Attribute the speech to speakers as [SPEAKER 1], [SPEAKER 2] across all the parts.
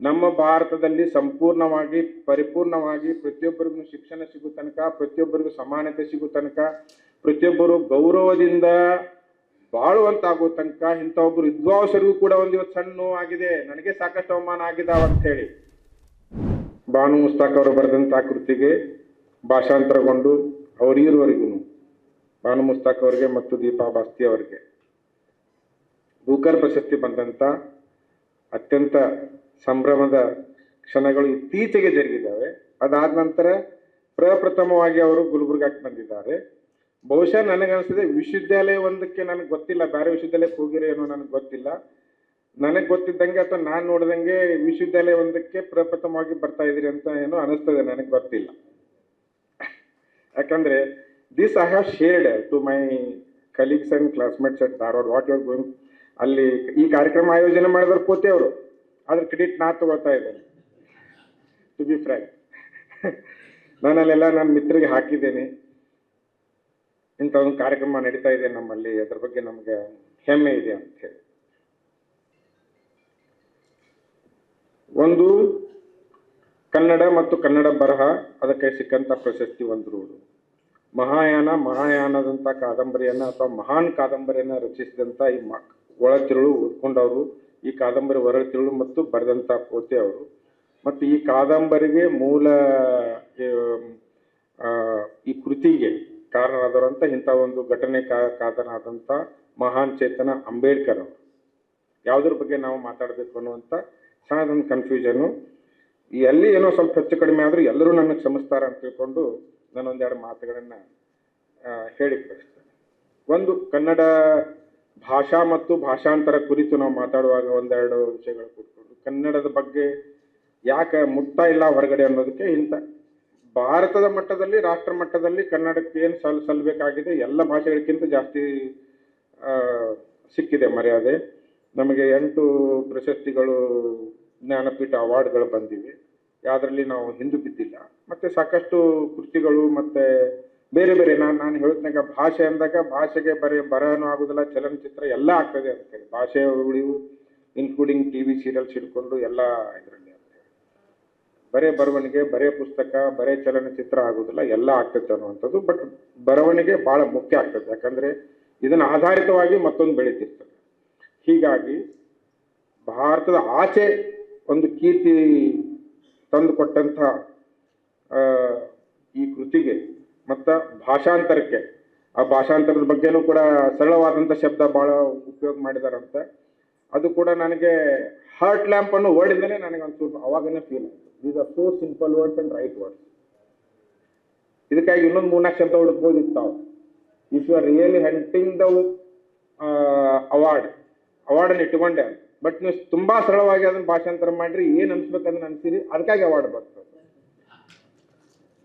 [SPEAKER 1] ನಮ್ಮ ಭಾರತದಲ್ಲಿ ಸಂಪೂರ್ಣವಾಗಿ, ಪರಿಪೂರ್ಣವಾಗಿ ಪ್ರತಿಯೊಬ್ಬರಿಗೂ ಶಿಕ್ಷಣ ಸಿಗೋ ತನಕ, ಪ್ರತಿಯೊಬ್ಬರಿಗೂ ಸಮಾನತೆ ಸಿಗೋ ತನಕ, ಪ್ರತಿಯೊಬ್ಬರು ಗೌರವದಿಂದ ಬಾಳುವಂತಾಗೋ ತನಕ ಇಂಥ ಒಬ್ಬರು ವಿದ್ವಾಂಸರಿಗೂ ಕೂಡ ಒಂದು ಇವತ್ತು ಸಣ್ಣ ಆಗಿದೆ. ನನಗೆ ಸಾಕಷ್ಟು ಅವಮಾನ ಆಗಿದಾವ ಅಂತ ಹೇಳಿ. ಬಾನು ಮುಸ್ತಾಕ್ ಅವರು ಬರೆದಂಥ ಕೃತಿಗೆ ಭಾಷಾಂತರಗೊಂಡು ಅವರಿರುವವರೆಗೂ ಬಾನು ಮುಸ್ತಾಕ್ ಅವರಿಗೆ ಮತ್ತು ದೀಪಾ ಬಾಸ್ತಿ ಅವರಿಗೆ. ಭೂಕರ್ ಪ್ರಶಸ್ತಿ ಬಂದಂತ ಅತ್ಯಂತ ಸಂಭ್ರಮದ ಕ್ಷಣಗಳು ಇತ್ತೀಚೆಗೆ ಜರುಗಿದ್ದಾವೆ. ಅದಾದ ನಂತರ ಪ್ರಪ್ರಥಮವಾಗಿ ಅವರು ಗುಲ್ಬರ್ಗಾಕ್ಕೆ ಬಂದಿದ್ದಾರೆ. ಬಹುಶಃ ನನಗನ್ಸಿದೆ ವಿಶ್ವವಿದ್ಯಾಲಯ ಒಂದಕ್ಕೆ ನನಗೆ ಗೊತ್ತಿಲ್ಲ, ಬೇರೆ ವಿಶ್ವವಿದ್ಯಾಲಯಕ್ಕೆ ಹೋಗಿರೋ ಏನೋ ನನಗೆ ಗೊತ್ತಿಲ್ಲ. ನನಗೆ ಗೊತ್ತಿದ್ದಂಗೆ ಅಥವಾ ನಾನು ನೋಡಿದಂಗೆ ವಿಶ್ವವಿದ್ಯಾಲಯ ಒಂದಕ್ಕೆ ಪ್ರಪ್ರಥಮವಾಗಿ ಬರ್ತಾ ಇದ್ದೀರಿ ಅಂತ ಏನೋ ಅನಿಸ್ತದೆ, ನನಗೆ ಗೊತ್ತಿಲ್ಲ. ಯಾಕಂದ್ರೆ this I have shared to my colleagues and classmates at Dharwad what your going ಅಲ್ಲಿ ಈ ಕಾರ್ಯಕ್ರಮ ಆಯೋಜನೆ ಮಾಡಿದವರು ಪೋತೆ ಅವರು ಅದ್ರ ಕ್ರೆಡಿಟ್ ನಾ ತಗೊಳ್ತಾ ಇದ್ದೇನೆ ಟು ಬಿ ಫ್ರ್ಯಾಂಕ್ ನಾನಲ್ಲೆಲ್ಲ ನನ್ನ ಮಿತ್ರರಿಗೆ ಹಾಕಿದ್ದೇನೆ. ಇಂಥ ಒಂದು ಕಾರ್ಯಕ್ರಮ ನಡೀತಾ ಇದೆ ನಮ್ಮಲ್ಲಿ, ಅದ್ರ ಬಗ್ಗೆ ನಮಗೆ ಹೆಮ್ಮೆ ಇದೆ ಅಂತ ಹೇಳಿ. ಒಂದು, ಕನ್ನಡ ಮತ್ತು ಕನ್ನಡ ಬರಹ, ಅದಕ್ಕೆ ಸಿಕ್ಕಂತ ಪ್ರಶಸ್ತಿ ಒಂದು ಮಹಾಯಾನ ಮಹಾಯಾನದಂತ ಕಾದಂಬರಿಯನ್ನ ಅಥವಾ ಮಹಾನ್ ಕಾದಂಬರಿಯನ್ನ ರಚಿಸಿದಂತ ಈ ಮ ಒಳತಿರುಳು ಓದ್ಕೊಂಡವರು ಈ ಕಾದಂಬರಿ ಹೊರತಿರುಳು ಮತ್ತು ಬರೆದಂತ ಪೋತೆ ಅವರು. ಮತ್ತು ಈ ಕಾದಂಬರಿಗೆ ಮೂಲ ಈ ಕೃತಿಗೆ ಕಾರಣರಾದವರಂಥ ಇಂಥ ಒಂದು ಘಟನೆ ಕಾರಣರಾದಂಥ ಮಹಾನ್ ಚೇತನ ಅಂಬೇಡ್ಕರ್ ಅವರು. ಯಾವುದ್ರ ಬಗ್ಗೆ ನಾವು ಮಾತಾಡಬೇಕು ಅನ್ನುವಂಥ ಸಣ್ಣದೊಂದು ಕನ್ಫ್ಯೂಷನು ಎಲ್ಲಿ ಏನೋ ಸ್ವಲ್ಪ ಹೆಚ್ಚು ಕಡಿಮೆ ಆದರೂ ಎಲ್ಲರೂ ನನಗೆ ಕ್ಷಮಿಸ್ತಾರ ಅಂತ ತಿಳ್ಕೊಂಡು ನಾನೊಂದೆರಡು ಮಾತುಗಳನ್ನು ಹೇಳಿ ಕಳಿಸ್ತೇನೆ ಒಂದು ಕನ್ನಡ ಭಾಷಾ ಮತ್ತು ಭಾಷಾಂತರ ಕುರಿತು ನಾವು ಮಾತಾಡುವಾಗ ಒಂದೆರಡು ವಿಷಯಗಳು ಕೂತ್ಕೊಂಡು, ಕನ್ನಡದ ಬಗ್ಗೆ ಯಾಕೆ ಮುಟ್ತಾ ಇಲ್ಲ ಹೊರಗಡೆ ಅನ್ನೋದಕ್ಕೆ ಇಂಥ. ಭಾರತದ ಮಟ್ಟದಲ್ಲಿ, ರಾಷ್ಟ್ರ ಮಟ್ಟದಲ್ಲಿ ಕನ್ನಡಕ್ಕೆ ಏನು ಸಲ್ ಸಲ್ಲಬೇಕಾಗಿದೆ ಎಲ್ಲ ಭಾಷೆಗಳಿಗಿಂತ ಜಾಸ್ತಿ ಸಿಕ್ಕಿದೆ ಮರ್ಯಾದೆ. ನಮಗೆ ಎಂಟು ಪ್ರಶಸ್ತಿಗಳು, ಜ್ಞಾನಪೀಠ ಅವಾರ್ಡ್ಗಳು ಬಂದಿವೆ. ಯಾವುದರಲ್ಲಿ ನಾವು ಹಿಂದೆ ಬಿದ್ದಿಲ್ಲ. ಮತ್ತೆ ಸಾಕಷ್ಟು ಕೃತಿಗಳು ಮತ್ತೆ ಬೇರೆ ಬೇರೆ ನಾನು ನಾನು ಹೇಳಿದ್ನಾಗ ಭಾಷೆ ಅಂದಾಗ ಭಾಷೆಗೆ ಬರೀ ಬರಹನೂ ಆಗುದಿಲ್ಲ, ಚಲನಚಿತ್ರ ಎಲ್ಲ ಆಗ್ತದೆ ಅಂತ ಭಾಷೆ ಉಳಿವು ಇನ್ಕ್ಲೂಡಿಂಗ್ ಟಿ ವಿ ಸೀರಿಯಲ್ಸ್ ಹಿಡ್ಕೊಂಡು ಎಲ್ಲ ಇದರಲ್ಲಿ ಅಂತೇಳಿ ಬರೇ ಬರವಣಿಗೆ, ಬರೇ ಪುಸ್ತಕ, ಬರೇ ಚಲನಚಿತ್ರ ಆಗುದಿಲ್ಲ, ಎಲ್ಲ ಆಗ್ತದೆ ಅನ್ನುವಂಥದ್ದು ಬಟ್ ಬರವಣಿಗೆ ಬಹಳ ಮುಖ್ಯ ಆಗ್ತದೆ. ಯಾಕಂದ್ರೆ ಇದನ್ನ ಆಧಾರಿತವಾಗಿ ಮತ್ತೊಂದು ಬೆಳೀತಿರ್ತದೆ. ಹೀಗಾಗಿ ಭಾರತದ ಆಚೆ ಒಂದು ಕೀರ್ತಿ ತಂದುಕೊಟ್ಟಂಥ ಈ ಕೃತಿಗೆ ಮತ್ತ ಭಾಷಾಂತರಕ್ಕೆ. ಆ ಭಾಷಾಂತರದ ಬಗ್ಗೆನೂ ಕೂಡ ಸರಳವಾದಂಥ ಶಬ್ದ ಬಹಳ ಉಪಯೋಗ ಮಾಡಿದಾರಂತ. ಅದು ಕೂಡ ನನಗೆ ಹಾರ್ಟ್ ಲ್ಯಾಂಪ್ ಅನ್ನೋ ವರ್ಡಿಂದಲೇ ನನಗೆ ಒಂದು ಸ್ವಲ್ಪ ಅವಾಗನೇ ಫೀಲ್ ಆಯಿತು. These are so simple words and right words ಇದಕ್ಕಾಗಿ ಇನ್ನೊಂದು ಮೂರ್ನಾಲ್ಕು ಶಬ್ದ ಹುಡುಕ್ಬೋದಿತ್ತು ತಾವು if you are really hunting the award ಅವಾರ್ಡನ್ನು ಇಟ್ಕೊಂಡೆ ಬಟ್ ನೀವು ತುಂಬಾ ಸರಳವಾಗಿ ಅದನ್ನ ಭಾಷಾಂತರ ಮಾಡಿರಿ, ಏನು ಅನಿಸ್ಬೇಕಂದ್ರೆ ಅನ್ಸಿರಿ ಅದಕ್ಕಾಗಿ ಅವಾರ್ಡ್ ಬರ್ತದೆ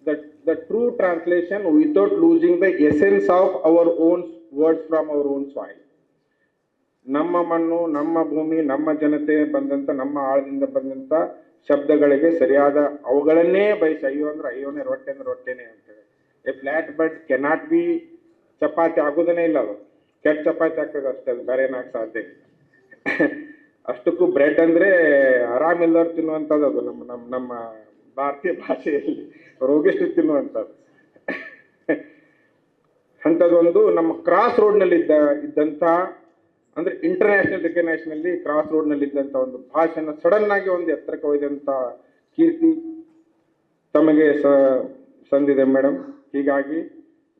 [SPEAKER 1] the the true translation without losing the essence of our own words from our own soil. ನಮ್ಮ ಮಣ್ಣು, ನಮ್ಮ ಭೂಮಿ, ನಮ್ಮ ಜನತೆ ಬಂದಂಥ ನಮ್ಮ ಆಳದಿಂದ ಬಂದಂಥ ಶಬ್ದಗಳಿಗೆ ಸರಿಯಾದ ಅವುಗಳನ್ನೇ ಬಯಸಿ, ಅಯ್ಯೋ ಅಂದ್ರೆ ಅಯ್ಯೋನೇ ರೊಟ್ಟೆ ಅಂದ್ರೆ ರೊಟ್ಟೆನೆ ಅಂತೇಳಿ a flat but cannot be chapati ಆಗೋದನ್ನೇ ಇಲ್ಲ ಅದು. ಕೆಟ್ಟ ಚಪಾತಿ ಆಗ್ತದೆ ಅಷ್ಟೇ ಅದು, ಬೇರೆ ಏನಾಗ ಸಾಧ್ಯ ಅಷ್ಟಕ್ಕೂ ಬ್ರೆಡ್ ಅಂದ್ರೆ ಆರಾಮಿಲ್ಲದವ್ರು ತಿನ್ನುವಂಥದ್ದು ಅದು, ನಮ್ಮ ನಮ್ಮ ನಮ್ಮ ಭಾರತೀಯ ಭಾಷೆಯಲ್ಲಿ ರೋಗಿಷ್ಟು ತಿನ್ನುವಂಥದ್ದು. ಅಂಥದ್ದೊಂದು ನಮ್ಮ ಕ್ರಾಸ್ ರೋಡ್ನಲ್ಲಿ ಇದ್ದ, ಇದ್ದಂಥ, ಅಂದ್ರೆ ಇಂಟರ್ನ್ಯಾಷನಲ್ ರೆಕಗ್ನೈಷನ್ ಅಲ್ಲಿ ಕ್ರಾಸ್ ರೋಡ್ನಲ್ಲಿ ಇದ್ದಂತ ಒಂದು ಭಾಷೆನ ಸಡನ್ ಆಗಿ ಒಂದು ಎತ್ತರಕ್ಕೆ ಒಯ್ದಂಥ ಕೀರ್ತಿ ತಮಗೆ ಸ, ಸಂದಿದೆ ಮೇಡಮ್. ಹೀಗಾಗಿ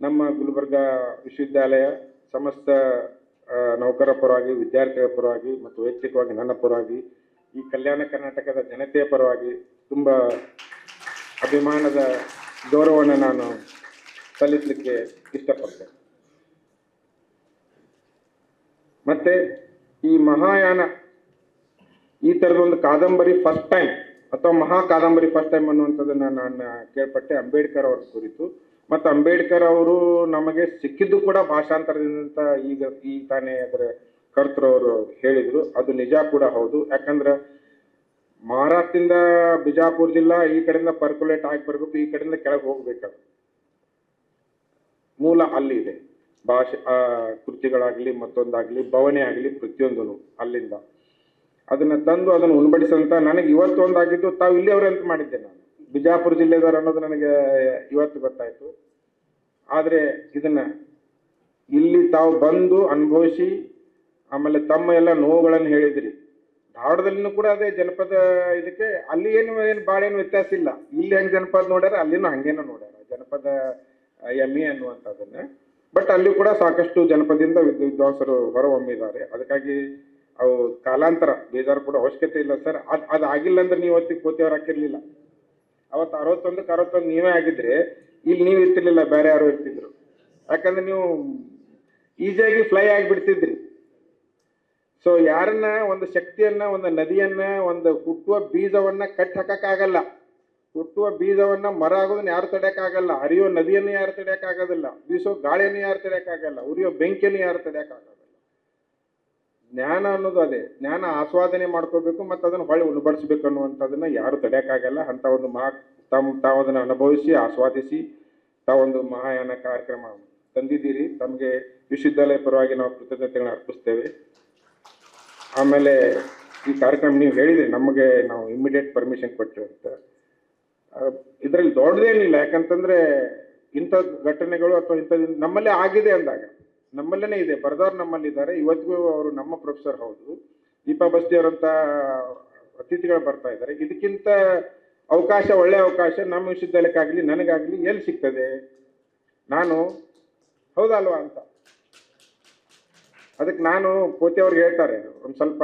[SPEAKER 1] ನಮ್ಮ ಗುಲ್ಬರ್ಗ ವಿಶ್ವವಿದ್ಯಾಲಯ ಸಮಸ್ತ ನೌಕರ ಪರವಾಗಿ, ವಿದ್ಯಾರ್ಥಿಗಳ ಪರವಾಗಿ ಮತ್ತು ವೈಯಕ್ತಿಕವಾಗಿ ನನ್ನ ಪರವಾಗಿ ಈ ಕಲ್ಯಾಣ ಕರ್ನಾಟಕದ ಜನತೆಯ ಪರವಾಗಿ ತುಂಬ ಅಭಿಮಾನದ ಗೌರವವನ್ನು ನಾನು ಸಲ್ಲಿಸಲಿಕ್ಕೆ ಇಷ್ಟಪಡ್ತೇನೆ. ಮತ್ತೆ ಈ ಮಹಾಯಾನ, ಈ ತರದೊಂದು ಕಾದಂಬರಿ ಫಸ್ಟ್ ಟೈಮ್ ಅಥವಾ ಮಹಾ ಕಾದಂಬರಿ ಫಸ್ಟ್ ಟೈಮ್ ಅನ್ನುವಂಥದ್ದನ್ನ ನಾನು ಕೇಳ್ಪಟ್ಟೆ ಅಂಬೇಡ್ಕರ್ ಅವ್ರ ಕುರಿತು. ಮತ್ತು ಅಂಬೇಡ್ಕರ್ ಅವರು ನಮಗೆ ಸಿಕ್ಕಿದ್ದು ಕೂಡ ಭಾಷಾಂತರದಿಂದ ಈಗ ಈ ತಾನೇ ಅದರ ಕರ್ತರವರು ಹೇಳಿದ್ರು. ಅದು ನಿಜ ಕೂಡ ಹೌದು. ಯಾಕಂದ್ರೆ ಮಹಾರಾಷ್ಟ್ರದಿಂದ ಬಿಜಾಪುರ ಜಿಲ್ಲಾ ಈ ಕಡೆಯಿಂದ ಪರ್ಕುಲೇಟ್ ಆಗಿ ಬರಬೇಕು ಈ ಕಡೆಯಿಂದ ಕೆಳಗೆ ಹೋಗ್ಬೇಕದು. ಮೂಲ ಅಲ್ಲಿ ಇದೆ. ಭಾಷೆ ಆ, ಮತ್ತೊಂದಾಗಲಿ ಬವಣೆ ಆಗಲಿ ಪ್ರತಿಯೊಂದೂ ಅಲ್ಲಿಂದ. ಅದನ್ನ ತಂದು ಅದನ್ನು ಉಣಬಡಿಸಂತ ನನಗೆ ಇವತ್ತು ಒಂದಾಗಿದ್ದು ತಾವು ಇಲ್ಲಿಯವ್ರೆ ಅಂತ ಮಾಡಿದ್ದೆ ನಾನು. ಬಿಜಾಪುರ ಜಿಲ್ಲೆದವ್ರು ಅನ್ನೋದು ನನಗೆ ಇವತ್ತು ಗೊತ್ತಾಯ್ತು. ಆದರೆ ಇದನ್ನ ಇಲ್ಲಿ ತಾವು ಬಂದು ಅನುಭವಿಸಿ ಆಮೇಲೆ ತಮ್ಮ ಎಲ್ಲ ನೋವುಗಳನ್ನು ಹೇಳಿದ್ರಿ. ಧಾರವಾಡದಲ್ಲಿನೂ ಕೂಡ ಅದೇ ಜನಪದ ಇದಕ್ಕೆ ಅಲ್ಲಿ ಏನು ಏನು ಭಾಳ ಏನು ವ್ಯತ್ಯಾಸ ಇಲ್ಲ. ಇಲ್ಲಿ ಹೆಂಗ್ ಜನಪದ ನೋಡ್ಯಾರ, ಅಲ್ಲಿನೂ ಹಂಗೇನು ನೋಡ್ಯಾರ. ಜನಪದ ಎಮ್ಮಿ ಅನ್ನುವಂಥದ್ದನ್ನ. ಬಟ್ ಅಲ್ಲಿ ಕೂಡ ಸಾಕಷ್ಟು ಜನಪದಿಂದ ವಿದ್ವಾಂಸರು ಹೊರಹೊಮ್ಮಿದ್ದಾರೆ. ಅದಕ್ಕಾಗಿ ಅವು ಕಾಲಾಂತರ, ಬೇಜಾರು ಕೂಡ ಅವಶ್ಯಕತೆ ಇಲ್ಲ ಸರ್. ಅದು ಅದು ಆಗಿಲ್ಲ ಅಂದ್ರೆ ನೀವು ಹೊತ್ತಿಗೆ ಕೋತಿಯವ್ರು ಹಾಕಿರ್ಲಿಲ್ಲ. ಅವತ್ತು ಅರವತ್ತೊಂದಕ್ಕೆ ಅರವತ್ತೊಂದು ನೀವೇ ಆಗಿದ್ರೆ ಇಲ್ಲಿ ನೀವು ಇರ್ತಿರ್ಲಿಲ್ಲ, ಬೇರೆ ಯಾರು ಇರ್ತಿದ್ರು. ಯಾಕಂದ್ರೆ ನೀವು ಈಸಿಯಾಗಿ ಫ್ಲೈ ಆಗಿಬಿಡ್ತಿದ್ರಿ. ಸೊ ಯಾರನ್ನ ಒಂದು ಶಕ್ತಿಯನ್ನ, ಒಂದು ನದಿಯನ್ನ, ಒಂದು ಹುಟ್ಟುವ ಬೀಜವನ್ನ ಕಟ್ಟಿ ಹಾಕಕ್ಕಾಗಲ್ಲ. ಹುಟ್ಟುವ ಬೀಜವನ್ನ ಮರ ಆಗೋದನ್ನ ಯಾರು ತಡೆಯಕ್ಕಾಗಲ್ಲ ಹರಿಯೋ ನದಿಯನ್ನು ಯಾರು ತಡೆಯಕ್ಕಾಗೋದಿಲ್ಲ ಬೀಸೋ ಗಾಳಿಯನ್ನು ಯಾರು ತಡೆಯಕ್ಕಾಗಲ್ಲ ಉರಿಯೋ ಬೆಂಕಿಯನ್ನು ಯಾರು ತಡೆಯಕ್ಕಾಗಲ್ಲ ಜ್ಞಾನ ಅನ್ನೋದು ಅದೇ. ಜ್ಞಾನ ಆಸ್ವಾದನೆ ಮಾಡ್ಕೋಬೇಕು ಮತ್ತು ಅದನ್ನು ಹೊಳೆ ಉಣಬಡಿಸ್ಬೇಕು ಅನ್ನುವಂಥದ್ದನ್ನ ಯಾರು ತಡೆಯಕ್ಕಾಗಲ್ಲ ಅಂತ ಒಂದು ಮಹಾ ತಮ್ಮ ತಾವು ಅದನ್ನು ಅನುಭವಿಸಿ, ಆಸ್ವಾದಿಸಿ, ತಾವೊಂದು ಮಹಾಯಾನ ಕಾರ್ಯಕ್ರಮ ತಂದಿದ್ದೀರಿ. ತಮಗೆ ವಿಶ್ವವಿದ್ಯಾಲಯ ಪರವಾಗಿ ನಾವು ಕೃತಜ್ಞತೆಗಳನ್ನ ಅರ್ಪಿಸ್ತೇವೆ. ಆಮೇಲೆ ಈ ಕಾರ್ಯಕ್ರಮ ನೀವು ಹೇಳಿದ್ರಿ ನಮಗೆ ನಾವು ಇಮಿಡಿಯೇಟ್ ಪರ್ಮಿಷನ್ ಕೊಟ್ಟಿವಿ ಅಂತ. ಇದರಲ್ಲಿ ದೊಡ್ಡದೇನಿಲ್ಲ ಯಾಕಂತಂದ್ರೆ ಇಂಥ ಘಟನೆಗಳು ಅಥವಾ ಇಂಥದ್ದು ನಮ್ಮಲ್ಲೇ ಆಗಿದೆ ಅಂದಾಗ ನಮ್ಮಲ್ಲೇ ಇದೆ ಬರದವ್ರು ನಮ್ಮಲ್ಲಿ ಇದ್ದಾರೆ ಇವತ್ತಿಗೂ ಅವರು ನಮ್ಮ ಪ್ರೊಫೆಸರ್ ಹೌದು, ದೀಪಾ ಬಸ್ತಿ ಅವರಂತ ಅತಿಥಿಗಳು ಬರ್ತಾ ಇದ್ದಾರೆ. ಇದಕ್ಕಿಂತ ಅವಕಾಶ, ಒಳ್ಳೆ ಅವಕಾಶ ನಮ್ಮ ವಿಶ್ವವಿದ್ಯಾಲಯಕ್ಕಾಗಲಿ, ನನಗಾಗಲಿ ಎಲ್ಲಿ ಸಿಗ್ತದೆ? ನಾನು ಹೌದಲ್ವಾ ಅಂತ. ಅದಕ್ಕೆ ನಾನು ಪೋತಿ ಅವ್ರಿಗೆ ಹೇಳ್ತಾರೆ, ಒಂದು ಸ್ವಲ್ಪ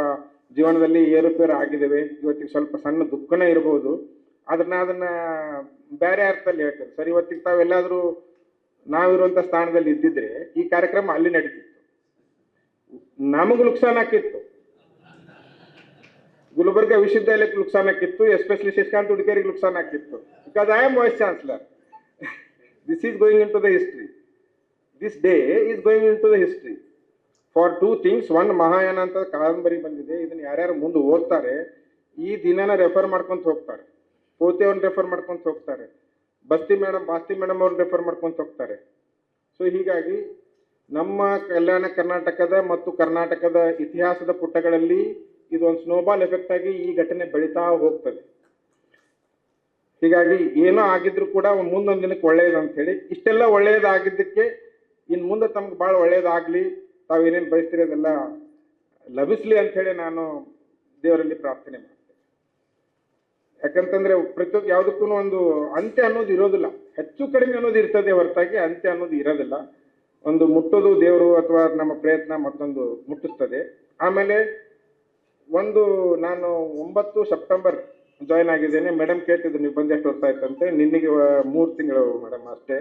[SPEAKER 1] ಜೀವನದಲ್ಲಿ ಏರುಪೇರು ಆಗಿದ್ದೇವೆ, ಇವತ್ತಿಗೆ ಸ್ವಲ್ಪ ಸಣ್ಣ ದುಃಖನೇ ಇರಬಹುದು ಅದನ್ನ ಅದನ್ನ ಬೇರೆ ಅರ್ಥದಲ್ಲಿ ಹೇಳ್ತಾರೆ ಸರ್, ಇವತ್ತಿಗೆ ತಾವೆಲ್ಲಾದ್ರೂ ನಾವಿರುವಂಥ ಸ್ಥಾನದಲ್ಲಿ ಇದ್ದಿದ್ರೆ ಈ ಕಾರ್ಯಕ್ರಮ ಅಲ್ಲಿ ನಡೀತಿತ್ತು. ನಮಗೆ ನುಕ್ಸಾನ್ ಆಕಿತ್ತು ಗುಲ್ಬರ್ಗ ವಿಶ್ವವಿದ್ಯಾಲಯಕ್ಕೆ ನುಕ್ಸಾನ್ ಆಕಿತ್ತು ಎಸ್ಪೆಷಲಿ ಶಶಿಕಾಂತ್ ಹುಡುಕೇರಿಗೆ ನುಕ್ಸಾನ್ ಆಕಿತ್ತು because I am vice chancellor this is going into the history this day is going into the history for two things one Mahayana ಅಂತ ಕಾದಂಬರಿ ಬಂದಿದೆ. ಇದನ್ನು ಯಾರ್ಯಾರು ಮುಂದೆ ಓದ್ತಾರೆ, ಈ ದಿನನ ರೆಫರ್ ಮಾಡ್ಕೊಂತ ಹೋಗ್ತಾರೆ. ಪೋತೆಯವ್ರನ್ನ ರೆಫರ್ ಮಾಡ್ಕೊಂತ ಹೋಗ್ತಾರೆ. ಬಸ್ತಿ ಮೇಡಮ್ ಬಾಸ್ತಿ ಮೇಡಮ್ ಅವ್ರನ್ನ ರೆಫರ್ ಮಾಡ್ಕೊಂತ ಹೋಗ್ತಾರೆ. ಸೊ ಹೀಗಾಗಿ ನಮ್ಮ ಕಲ್ಯಾಣ ಕರ್ನಾಟಕದ ಮತ್ತು ಕರ್ನಾಟಕದ ಇತಿಹಾಸದ ಪುಟಗಳಲ್ಲಿ ಇದೊಂದು ಸ್ನೋಬಾಲ್ ಎಫೆಕ್ಟ್ ಆಗಿ ಈ ಘಟನೆ ಬೆಳೀತಾ ಹೋಗ್ತದೆ. ಹೀಗಾಗಿ ಏನೋ ಆಗಿದ್ರು ಕೂಡ ಮುಂದೊಂದು ದಿನಕ್ಕೆ ಒಳ್ಳೆಯದು ಅಂತ ಹೇಳಿ, ಇಷ್ಟೆಲ್ಲ ಒಳ್ಳೆಯದಾಗಿದ್ದಕ್ಕೆ ಇನ್ನು ಮುಂದೆ ತಮ್ಗೆ ಭಾಳ ಒಳ್ಳೆಯದಾಗಲಿ ತಾವು ಏನೇನು ಬಯಸ್ತೀರಿ ಅದೆಲ್ಲ ಲಭಿಸ್ಲಿ ಅಂತ ಹೇಳಿ ನಾನು ದೇವರಲ್ಲಿ ಪ್ರಾರ್ಥನೆ ಮಾಡ್ತೇನೆ. ಯಾಕಂತಂದ್ರೆ ಪ್ರತಿಯೊಂದು ಯಾವುದಕ್ಕೂ ಒಂದು ಅಂತ್ಯ ಅನ್ನೋದು ಇರೋದಿಲ್ಲ. ಹೆಚ್ಚು ಕಡಿಮೆ ಅನ್ನೋದು ಇರ್ತದೆ ಹೊರತಾಗಿ ಅಂತ್ಯ ಅನ್ನೋದು ಇರೋದಿಲ್ಲ. ಒಂದು ಮುಟ್ಟೋದು ದೇವರು ಅಥವಾ ನಮ್ಮ ಪ್ರಯತ್ನ ಮತ್ತೊಂದು ಮುಟ್ಟಿಸ್ತದೆ. ಆಮೇಲೆ ಒಂದು ನಾನು ಒಂಬತ್ತು ಸೆಪ್ಟೆಂಬರ್ ಜಾಯ್ನ್ ಆಗಿದ್ದೇನೆ. ಮೇಡಮ್ ಕೇಳ್ತಿದ್ರು, ನೀವು ಬಂದು ಎಷ್ಟು ವರ್ಷ ನಿನ್ನೆಗೆ, ಮೂರು ತಿಂಗಳು ಮೇಡಮ್ ಅಷ್ಟೇ.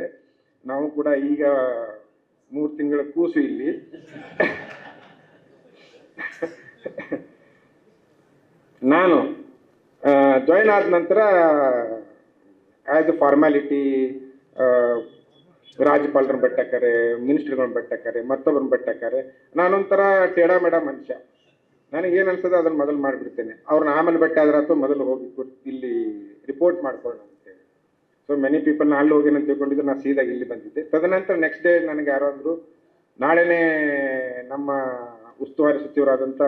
[SPEAKER 1] ನಾವು ಕೂಡ ಈಗ ಮೂರು ತಿಂಗಳ ಕೂಸು ಇಲ್ಲಿ. ನಾನು ಜಾಯಿನ್ ಆದ ನಂತರ ಆ್ಯಸ್ ಅ ಫಾರ್ಮ್ಯಾಲಿಟಿ ರಾಜ್ಯಪಾಲರನ್ನ ಬೆಟ್ಟಕ್ಕಾರೆ ಮಿನಿಸ್ಟ್ರಿಗಳನ್ನ ಬೆಟ್ಟಕ್ಕಾರೆ ಮತ್ತೊಬ್ಬರನ್ನ ಬೆಟ್ಟಕ್ಕಾರೆ ನಾನೊಂಥರ ಟೇಡಾ ಮೇಡ ಮನುಷ್ಯ. ನನಗೆ ಏನು ಅನ್ಸುತ್ತೆ ಅದನ್ನ ಮೊದಲು ಮಾಡಿಬಿಡ್ತೇನೆ. ಅವ್ರನ್ನ ಆಮೇಲೆ ಬೆಟ್ಟ ಆದ್ರೆ ಅಥವಾ ಮೊದಲು ಹೋಗಿ ಇಲ್ಲಿ ರಿಪೋರ್ಟ್ ಮಾಡ್ಕೊಳ್ಳೋಣ ಸೊ ಮೆನಿ ಪೀಪಲ್ ನಾ ಅಲ್ಲಿ ಹೋಗಿ ಅಂತ ತಿಳ್ಕೊಂಡಿದ್ದು ನಾನು ಸೀದಾ ಇಲ್ಲಿ ಬಂದಿದ್ದೆ. ತದನಂತರ ನೆಕ್ಸ್ಟ್ ಡೇ ನನಗೆ ಯಾರೋ ಅಂದರು ನಾಳೆನೇ ನಮ್ಮ ಉಸ್ತುವಾರಿ ಸಚಿವರಾದಂಥ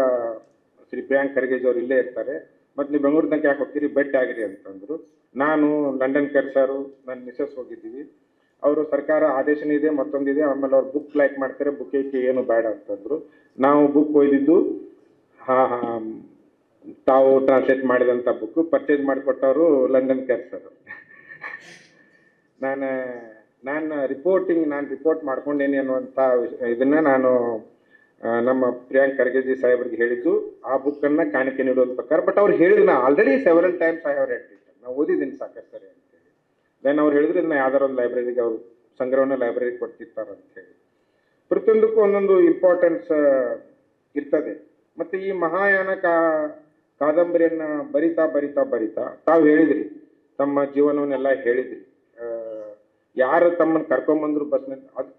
[SPEAKER 1] ಶ್ರೀ ಪ್ರಿಯಾಂಕ್ ಖರ್ಗೇಜ್ ಅವರು ಇಲ್ಲೇ ಇರ್ತಾರೆ. ಮತ್ತು ನೀವು ಬೆಂಗಳೂರು ತನಕ ಯಾಕೆ ಹೋಗ್ತೀರಿ? ಬೆಟ್ಟ ಆಗಿರಿ ಅಂತಂದರು. ನಾನು ಲಂಡನ್ ಕರ್ಸಾರು ನನ್ನ ಮಿಸಸ್ ಹೋಗಿದ್ದೀವಿ. ಅವರು ಸರ್ಕಾರ ಆದೇಶನೂ ಇದೆ, ಮತ್ತೊಂದಿದೆ. ಆಮೇಲೆ ಅವ್ರು ಬುಕ್ ಲೈಕ್ ಮಾಡ್ತಾರೆ ಬುಕ್ ಏಕೆ ಏನು ಬೇಡ ಅಂತಂದ್ರು. ನಾವು ಬುಕ್ ಒಯ್ದಿದ್ದು ಹಾ ಹಾ, ತಾವು ಟ್ರಾನ್ಸ್ಲೇಟ್ ಮಾಡಿದಂಥ ಬುಕ್ ಪರ್ಚೇಸ್ ಮಾಡಿಕೊಟ್ಟವರು ಲಂಡನ್ ಕರ್ಸರು ನಾನು ನಾನು ರಿಪೋರ್ಟಿಂಗ್ ನಾನು ರಿಪೋರ್ಟ್ ಮಾಡ್ಕೊಂಡೇನಿ ಅನ್ನುವಂಥ ಇದನ್ನ ನಾನು ನಮ್ಮ ಪ್ರಿಯಾಂಕ್ ಖರ್ಗೆಜಿ ಸಾಹೇಬ್ರಿಗೆ ಹೇಳಿದ್ದು. ಆ ಬುಕ್ಕನ್ನು ಕಾಣಿಕೆ ನೀಡುವಂಥ ಪ್ರಕಾರ. ಬಟ್ ಅವ್ರು ಹೇಳಿದ್ರು, ನಾ already several times I have read it ನಾವು ಓದಿದ್ದೀನಿ ಸಾಕಷ್ಟು ಸರಿ ಅಂತೇಳಿ ದೆನ್ ಅವ್ರು ಹೇಳಿದ್ರು ಇದನ್ನ ಯಾವ್ದಾರ ಒಂದು ಲೈಬ್ರರಿಗೆ ಅವರು ಸಂಗ್ರಹವನ್ನು ಲೈಬ್ರರಿಗೆ ಕೊಡ್ತಿರ್ತಾರೆ ಅಂತ ಹೇಳಿ. ಪ್ರತಿಯೊಂದಕ್ಕೂ ಒಂದೊಂದು ಇಂಪಾರ್ಟೆನ್ಸ್ ಇರ್ತದೆ. ಮತ್ತೆ ಈ ಮಹಾಯಾನ ಕಾ, ಕಾದಂಬರಿಯನ್ನ ಬರಿತಾ ಬರಿತಾ ಬರಿತಾ ತಾವು ಹೇಳಿದ್ರಿ, ತಮ್ಮ ಜೀವನವನ್ನೆಲ್ಲ ಹೇಳಿದ್ರಿ. ಯಾರು ತಮ್ಮನ್ನು ಕರ್ಕೊಂಬಂದ್ರು ಬಸ್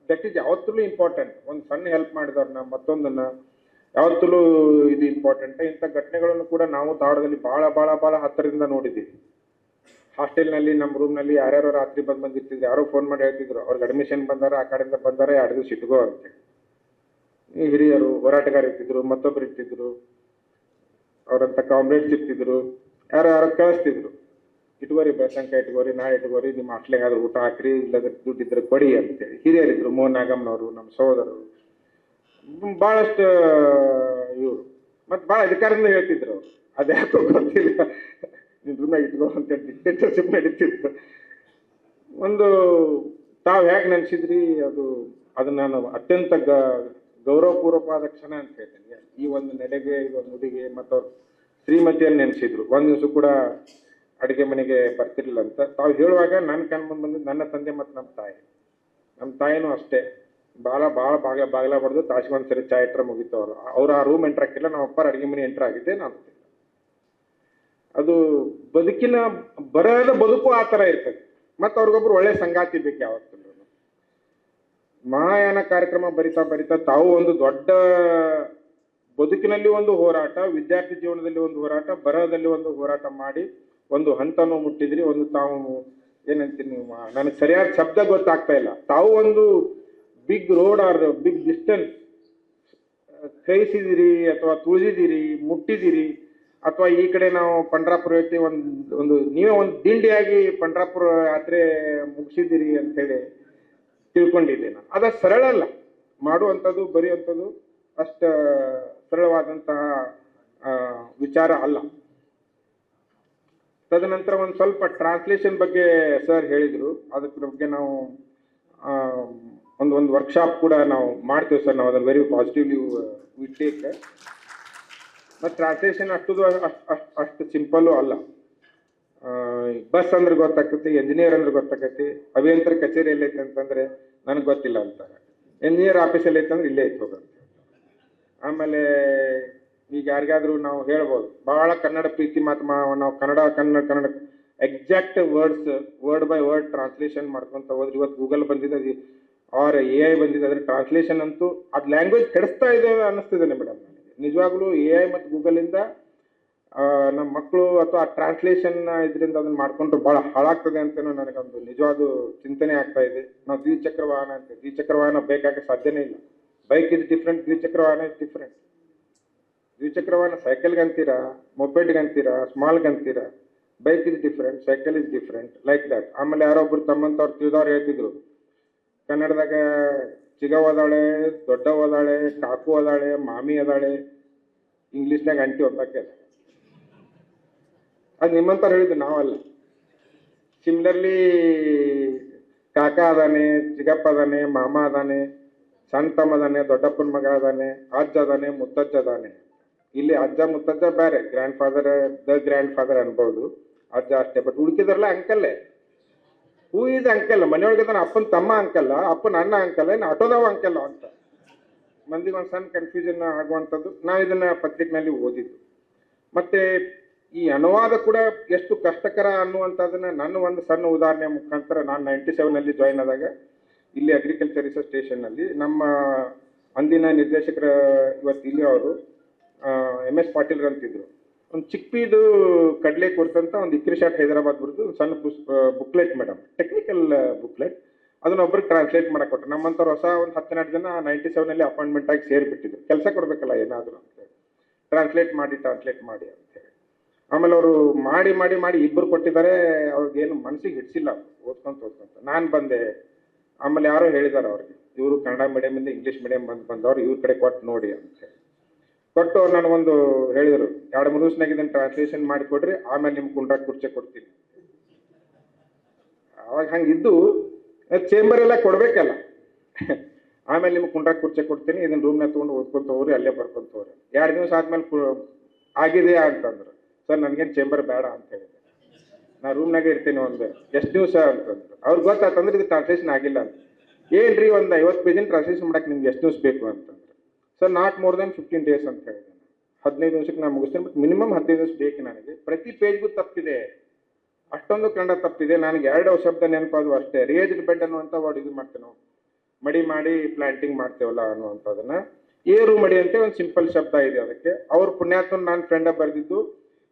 [SPEAKER 1] ದಟ್ ಈಸ್ ಯಾವತ್ತೂ ಇಂಪಾರ್ಟೆಂಟ್ ಒಂದು ಸಣ್ಣ ಹೆಲ್ಪ್ ಮಾಡಿದವ್ರನ್ನ, ಮತ್ತೊಂದನ್ನ ಯಾವತ್ತೂ ಇದು ಇಂಪಾರ್ಟೆಂಟ್ ಇಂಥ ಘಟನೆಗಳನ್ನು ಕೂಡ ನಾವು ಧಾರವಾಡದಲ್ಲಿ ಬಹಳ ಬಹಳ ಬಹಳ ಹತ್ತಿರದಿಂದ ನೋಡಿದ್ದೀವಿ. ಹಾಸ್ಟೆಲ್ನಲ್ಲಿ ನಮ್ಮ ರೂಮ್ನಲ್ಲಿ ಯಾರ್ಯಾರೋ ರಾತ್ರಿ ಬಂದು ಬಂದಿರ್ತಿದ್ರು, ಯಾರೋ ಫೋನ್ ಮಾಡಿ ಹೇಳ್ತಿದ್ರು, ಅವ್ರಿಗೆ ಅಡ್ಮಿಷನ್ ಬಂದಾರ, ಆ ಕಡೆಯಿಂದ ಬಂದಾರ ಎರಡು ದಿವಸ ಇಟ್ಕೋ ಅಂತೇಳಿ ಹಿರಿಯರು, ಹೋರಾಟಗಾರ ಇರ್ತಿದ್ರು, ಮತ್ತೊಬ್ರು ಇರ್ತಿದ್ರು, ಅವರಂತ ಕಾಮ್ರೇಡ್ಸ್ ಇರ್ತಿದ್ರು, ಯಾರು, ಯಾರೋ ಕಳಿಸ್ತಿದ್ರು. ಇಟ್ಕೋರಿ ಬೆಳ್ಸಂಕ ಇಟ್ಕೋರಿ ನಾ ಇಟ್ಕೋರಿ ನಿಮ್ಮ ಹಾಸ್ಟ್ಲಿಗಾದ್ರೂ ಊಟ ಹಾಕ್ರಿ, ಇಲ್ಲದ್ರೆ ದುಡ್ಡಿದ್ರೆ ಕೊಡಿ ಅಂತೇಳಿ. ಹಿರಿಯರಿದ್ರು ಮೋಹನ್ ನಾಗಮ್ಮನವರು, ನಮ್ಮ ಸಹೋದರರು. ಭಾಳಷ್ಟು ಇವರು. ಮತ್ತು ಭಾಳ ಅಧಿಕಾರದಿಂದ ಹೇಳ್ತಿದ್ರು ಅವರು. ಅದ್ಯಾಕೋ ಗೊತ್ತಿಲ್ಲ. ನಿಮ್ಮ ರೂಮ್ನಾಗ ಇಟ್ಕೋ ಅಂತೇಳಿ ಡಿಕ್ಟೇಟರ್ಶಿಪ್ ನಡೀತಿತ್ತು. ಒಂದು, ತಾವು ಹೇಗೆ ನೆನೆಸಿದ್ರಿ? ಅದು ಅದು ನಾನು ಅತ್ಯಂತ ಗ ಗೌರವಪೂರ್ವಕವಾದ ಕ್ಷಣ ಅಂತ ಹೇಳ್ತೇನೆ. ಈ ಒಂದು ನಡೆಗೆ ಈ ಒಂದು ಹುಡುಗಿ ಮತ್ತು ಶ್ರೀಮತಿಯನ್ನು ನೆನೆಸಿದ್ರು. ಒಂದು ದಿವಸ ಕೂಡ ಅಡುಗೆ ಮನೆಗೆ ಬರ್ತಿರ್ಲಿಲ್ಲ ಅಂತ. ತಾವು ಹೇಳುವಾಗ ನನ್ನ ಕಣ್ಮುಂದೆ ಬಂದಿದ್ದು ನನ್ನ ತಂದೆ ಮತ್ತು ನಮ್ಮ ತಾಯಿ. ನಮ್ಮ ತಾಯಿನೂ ಅಷ್ಟೇ. ಭಾಳ ಭಾಳ ಬಾಗ, ಬಾಗಿಲ ಬಡ್ದು ತಾಸಿಗೆ ಸರಿ ಚಾ ಇಟ್ಟರೆ ಮುಗೀತು ಅವರು. ಅವ್ರು ಆ ರೂಮ್ ಎಂಟ್ರ್ ಹಾಕಿಲ್ಲ ನಮ್ಮ ಅಪ್ಪ ಅಡುಗೆ ಮನೆ ಎಂಟ್ರ್ ಆಗಿದ್ದೆ ನಾನು ಅದು ಬದುಕಿನ, ಬರದ ಬದುಕು ಆ ಥರ ಇರ್ತದೆ. ಮತ್ತು ಅವ್ರಿಗೊಬ್ರು ಒಳ್ಳೆ ಸಂಗಾತಿ ಬೇಕು ಯಾವತ್ತೂ ಮಹಾಯಾನ ಕಾರ್ಯಕ್ರಮ ಬರಿತಾ ಬರಿತಾ ತಾವು ಒಂದು ದೊಡ್ಡ ಬದುಕಿನಲ್ಲಿ ಒಂದು ಹೋರಾಟ, ವಿದ್ಯಾರ್ಥಿ ಜೀವನದಲ್ಲಿ ಒಂದು ಹೋರಾಟ ಬರಹದಲ್ಲಿ ಒಂದು ಹೋರಾಟ ಮಾಡಿ ಒಂದು ಹಂತನೂ ಮುಟ್ಟಿದ್ರಿ, ಒಂದು ತಾವು ಏನಂತೀನಿ ನನಗೆ ಸರಿಯಾದ ಶಬ್ದ ಗೊತ್ತಾಗ್ತಾ ಇಲ್ಲ. ತಾವು ಒಂದು big road or big distance ಕ್ರಯಿಸಿದಿರಿ ಅಥವಾ ತುಳಿದಿದ್ದೀರಿ ಮುಟ್ಟಿದಿರಿ, ಅಥವಾ ಈ ಕಡೆ ನಾವು ಪಂಡ್ರಾಪುರ ಒಂದು ಒಂದು, ನೀವೇ ಒಂದು ದಿಂಡಿಯಾಗಿ ಪಂಡ್ರಾಪುರ ಯಾತ್ರೆ ಮುಗಿಸಿದ್ದೀರಿ ಅಂತೇಳಿ ತಿಳ್ಕೊಂಡಿದ್ದೆ ನಾನು. ಅದ ಸರಳ ಅಲ್ಲ. ಮಾಡುವಂಥದ್ದು, ಬರೆಯುವಂಥದ್ದು ಅಷ್ಟು ಸರಳವಾದಂತಹ ವಿಚಾರ ಅಲ್ಲ. ತದನಂತರ ಒಂದು ಸ್ವಲ್ಪ ಟ್ರಾನ್ಸ್ಲೇಷನ್ ಬಗ್ಗೆ ಸರ್ ಹೇಳಿದರು. ಅದಕ್ಕೆ ಬಗ್ಗೆ ನಾವು ಒಂದು ಒಂದು ವರ್ಕ್ಶಾಪ್ ಕೂಡ ನಾವು ಮಾಡ್ತೇವೆ ಸರ್ ನಾವು ಅದನ್ನು ವೆರಿ ಪಾಸಿಟಿವ್ಲಿ ವಿ ಟೇಕ್ ಮತ್ತು ಟ್ರಾನ್ಸ್ಲೇಷನ್ ಅಷ್ಟು ಅಷ್ಟು ಅಷ್ಟು ಸಿಂಪಲ್ಲು ಅಲ್ಲ. ಬಸ್ ಅಂದ್ರೆ ಗೊತ್ತಾಕತಿ ಎಂಜಿನಿಯರ್ ಅಂದ್ರೆ ಗೊತ್ತಾಗತ್ತೆ, ಅಭಿಯಂತರ ಕಚೇರಿ ಎಲ್ಲೈತೆ ಅಂತಂದ್ರೆ ನನಗೆ ಗೊತ್ತಿಲ್ಲ ಅಂತಾರೆ. ಎಂಜಿನಿಯರ್ ಆಫೀಸಲ್ಲಿ ಐತೆ ಅಂದ್ರೆ ಇಲ್ಲೇ ಐತೆ ಹೋಗಂತ ಆಮೇಲೆ ಈಗ ಯಾರಿಗಾದ್ರೂ ನಾವು ಹೇಳ್ಬೋದು. ಬಹಳ ಕನ್ನಡ ಪ್ರೀತಿ ಮಾತು ನಾವು Kannada Kannada Kannada exact words word by word translation ಮಾಡ್ಕೊಂತ ಹೋದ್ರೆ ಇವತ್ತು ಗೂಗಲ್ ಬಂದಿದೆ, ಅದು ಆರ್ ಎ ಐ ಬಂದಿದೆ ಅದ್ರ ಟ್ರಾನ್ಸ್ಲೇಷನ್ ಅಂತೂ ಅದು ಲ್ಯಾಂಗ್ವೇಜ್ ಕೆಡಿಸ್ತಾ ಇದೆ ಅನ್ನಿಸ್ತಿದೆ ಮೇಡಮ್ ನಿಜವಾಗ್ಲೂ ಎ ಐ ಮತ್ತು ಗೂಗಲಿಂದ ನಮ್ಮ ಮಕ್ಕಳು ಅಥವಾ ಆ ಟ್ರಾನ್ಸ್ಲೇಷನ್ ಇದರಿಂದ ಅದನ್ನ ಮಾಡ್ಕೊಂಡ್ರೆ ಭಾಳ ಹಾಳಾಗ್ತದೆ ಅಂತಲೂ ನನಗೊಂದು ನಿಜವಾದ ಚಿಂತನೆ ಆಗ್ತಾ ಇದೆ. ನಾವು ದ್ವಿಚಕ್ರ ವಾಹನ ಅಂತ ದ್ವಿಚಕ್ರ ವಾಹನ ಬೇಕಾಗಕ್ಕೆ ಸಾಧ್ಯನೇ ಇಲ್ಲ. ಬೈಕ್ ಇಸ್ ಡಿಫ್ರೆಂಟ್ ದ್ವಿಚಕ್ರ ವಾಹನ ಇಸ್ ಡಿಫ್ರೆಂಟ್ ದ್ವಿಚಕ್ರ ವಾಹನ ಸೈಕಲ್ಗೆ ಅಂತೀರಾ ಮೊಬೈಲ್ಗೆ ಅಂತೀರಾ ಸ್ಮಾಲ್ಗೆ ಅಂತೀರಾ? Bike is different cycle is different like that ಆಮೇಲೆ ಯಾರೋ ಒಬ್ರು ತಮ್ಮಂತವ್ರು ತಿಳಿದವ್ರು ಹೇಳ್ತಿದ್ರು. ಕನ್ನಡದಾಗ ಚಿಗ ಓದಾಳೆ, ದೊಡ್ಡ ಓದಾಳೆ, ಕಾಕು ಓದಾಳೆ, ಮಾಮಿ ಅದಾಳೆ, ಇಂಗ್ಲೀಷ್ನಾಗ ಅಂಟಿ ಒಬ್ಬಾಕೆ ಅದ ಅದು ನಿಮ್ಮಂತವ್ರು ಹೇಳಿದ್ದು ನಾವಲ್ಲ. ಸಿಮಿಲರ್ಲಿ ಕಾಕ ಅದಾನೆ, ಚಿಗಪ್ಪ ಅದಾನೆ, ಮಾಮ ಅದಾನೆ, ಸಣ್ಣ ತಮ್ಮ ಅದಾನೆ, ದೊಡ್ಡಪ್ಪನ ಮಗ ಅದಾನೆ, ಅಜ್ಜ ಅದಾನೆ, ಮುತ್ತಜ್ಜ ಅದಾನೆ. ಇಲ್ಲಿ ಅಜ್ಜ ಮುತ್ತಜ್ಜ ಬೇರೆ grand father the grand father ಅನ್ಬೋದು, ಅಜ್ಜ ಅಷ್ಟೇ ಬಟ್ ಉಳ್ಕಿದ್ರಲ್ಲ ಅಂಕಲ್ಲೇ ಹೂ ಇಸ್ ಅಂಕಲ್ ಮನೆಯೊಳಗೆ ಅಪ್ಪನ ತಮ್ಮ ಅಂಕಲ್ಲ ಅಪ್ಪನ ಅಣ್ಣ ಅಂಕಲ್ಲ ಏನು ಆಟೋದವ ಅಂಕಲ್ಲ ಅಂತ. ಮಂದಿಗೆ ಒಂದು ಸಣ್ಣ ಕನ್ಫ್ಯೂಷನ್ ಆಗುವಂಥದ್ದು. ನಾವು ಇದನ್ನ ಪತ್ರಿಕೆನಲ್ಲಿ ಓದಿದ್ದು. ಮತ್ತೆ ಈ ಅನುವಾದ ಕೂಡ ಎಷ್ಟು ಕಷ್ಟಕರ ಅನ್ನುವಂಥದ್ದನ್ನ ನನ್ನ ಒಂದು ಸಣ್ಣ ಉದಾಹರಣೆ ಮುಖಾಂತರ ನಾನು ನೈಂಟಿ ಸೆವೆನಲ್ಲಿ ಜಾಯ್ನ್ ಆದಾಗ, ಇಲ್ಲಿ ಅಗ್ರಿಕಲ್ಚರ್ ರಿಸರ್ಚ್ ಸ್ಟೇಷನ್ನಲ್ಲಿ ನಮ್ಮ ಅಂದಿನ ನಿರ್ದೇಶಕರ ಇವತ್ತು ಇಲ್ಲಿ ಅವರು ಎಂ ಎಸ್ ಪಾಟೀಲ್ ಅಂತಿದ್ರು ಒಂದು ಚಿಕ್ಪಿದು ಕಡಲೆ ಕುರಿತಂತ ಒಂದು ಇಕ್ರಿಶಾಟ್ ಹೈದರಾಬಾದ್ ಬರೆದು ಸಣ್ಣ ಪುಸ್ ಬುಕ್ಲೆಟ್ ಮೇಡಮ್ ಟೆಕ್ನಿಕಲ್ ಬುಕ್ಲೆಟ್ ಅದನ್ನ ಒಬ್ರಿಗೆ ಟ್ರಾನ್ಸ್ಲೇಟ್ ಮಾಡಕ್ ಕೊಟ್ಟರು ನಮ್ಮಂಥವ್ರು ಹೊಸ ಒಂದು ಹತ್ತೆರಡು ಜನ ನೈಂಟಿ ಸೆವೆನಲ್ಲಿ ಅಪಾಯಿಂಟ್ಮೆಂಟ್ ಆಗಿ ಸೇರಿಬಿಟ್ಟಿದ್ರು. ಕೆಲಸ ಕೊಡಬೇಕಲ್ಲ ಏನಾದರೂ ಅಂತೇಳಿ ಟ್ರಾನ್ಸ್ಲೇಟ್ ಮಾಡಿ ಟ್ರಾನ್ಸ್ಲೇಟ್ ಮಾಡಿ ಅಂತೇಳಿ ಆಮೇಲೆ ಅವರು ಮಾಡಿ ಮಾಡಿ ಮಾಡಿ ಇಬ್ಬರು ಕೊಟ್ಟಿದ್ದಾರೆ. ಅವ್ರಿಗೇನು ಮನಸ್ಸಿಗೆ ಹಿಡಿಸಿಲ್ಲ. ಓದ್ಕೊಂತ ಓದ್ಕೊಂತ. ನಾನು ಬಂದೆ. ಆಮೇಲೆ ಯಾರೋ ಹೇಳಿದಾರೆ ಅವ್ರಿಗೆ. ಇವರು ಕನ್ನಡ ಮೀಡಿಯಮಿಂದ ಇಂಗ್ಲೀಷ್ ಮೀಡಿಯಂ ಬಂದು, ಬಂದವ್ರು. ಇವ್ರ ಕಡೆ ಕೊಟ್ಟು ನೋಡಿ ಅಂತ ಕೊಟ್ಟು ಅವ್ರು ನನಗೊಂದು ಹೇಳಿದರು, ಎರಡು, ಮೂರು ದಿವಸನಾಗ ಇದನ್ನು ಟ್ರಾನ್ಸ್ಲೇಷನ್ ಮಾಡಿ ಕೊಡ್ರಿ, ಆಮೇಲೆ ನಿಮ್ಗೆ ಕುಂಡ್ರಾಕ್ ಕುರ್ಚೆ ಕೊಡ್ತೀನಿ. ಅವಾಗ ಹಂಗಿದ್ದು ಚೇಂಬರ್ ಎಲ್ಲ ಕೊಡಬೇಕಲ್ಲ. ಆಮೇಲೆ ನಿಮ್ಗೆ ಕುಂಡ್ರಾಕ್ ಕುರ್ಚೆ ಕೊಡ್ತೀನಿ ಇದನ್ನ ರೂಮ್ನಾಗ ತೊಗೊಂಡು ಓದ್ಕೊಂತ ಹೋಗ್ರಿ ಅಲ್ಲೇ ಬರ್ಕೊಂತ ಹೋಗ್ರಿ ಎರಡು ದಿವಸ ಆದ್ಮೇಲೆ ಆಗಿದೆ ಅಂತಂದ್ರು. ಸರ್, ನನಗೇನು ಚೇಂಬರ್ ಬೇಡ ಅಂತ ಹೇಳಿದೆ ನಾ ರೂಮ್ನಾಗೆ ಇರ್ತೀನಿ ಒಂದು ಎಷ್ಟು ದಿವಸ ಅಂತಂದ್ರು. ಅವ್ರಿಗೆ ಗೊತ್ತಾತಂದ್ರೆ ಇದು ಟ್ರಾನ್ಸ್ಲೇಷನ್ ಆಗಿಲ್ಲ ಅಂತ. ಏನ್ರಿ ಒಂದು ಐವತ್ತು ಪೇಜಿನ ಟ್ರಾನ್ಸ್ಲೇಷನ್ ಮಾಡಕ್ಕೆ ನಿಮ್ಗೆ ಎಷ್ಟು ದಿವಸ ಬೇಕು ಅಂತಂದ್ರೆ sir not more than fifteen days ಅಂತ ಹೇಳಿದೆ ನಾನು. ಹದಿನೈದು ನಿಮಿಷಕ್ಕೆ ನಾನು ಮುಗಿಸ್ತೇನೆ ಬಟ್ ಮಿನಿಮಮ್ ಹದಿನೈದು ನಿಮಿಷ ಬೇಕು ನನಗೆ. ಪ್ರತಿ ಪೇಜ್ಗೂ ತಪ್ಪಿದೆ. ಅಷ್ಟೊಂದು ಕನ್ನಡ ತಪ್ಪಿದೆ. ನನಗೆ ಎರಡು ಶಬ್ದ ನೆನಪಾದವು ಅಷ್ಟೇ. ರಿಯೇಜ್ಡ್ ಬೆಡ್ ಅನ್ನುವಂಥ ವರ್ಡ್ ಇದು ಮಾಡ್ತೇನೆ ಮಡಿ ಮಾಡಿ ಪ್ಲಾಂಟಿಂಗ್ ಮಾಡ್ತೇವಲ್ಲ ಅನ್ನುವಂಥದ್ದನ್ನ ಏರು ಮಡಿ ಅಂತ ಒಂದು ಸಿಂಪಲ್ ಶಬ್ದ ಇದೆ ಅದಕ್ಕೆ. ಅವ್ರ ಪುಣ್ಯಾತ್ಮ ನನ್ನ ಫ್ರೆಂಡ ಬರೆದಿದ್ದು,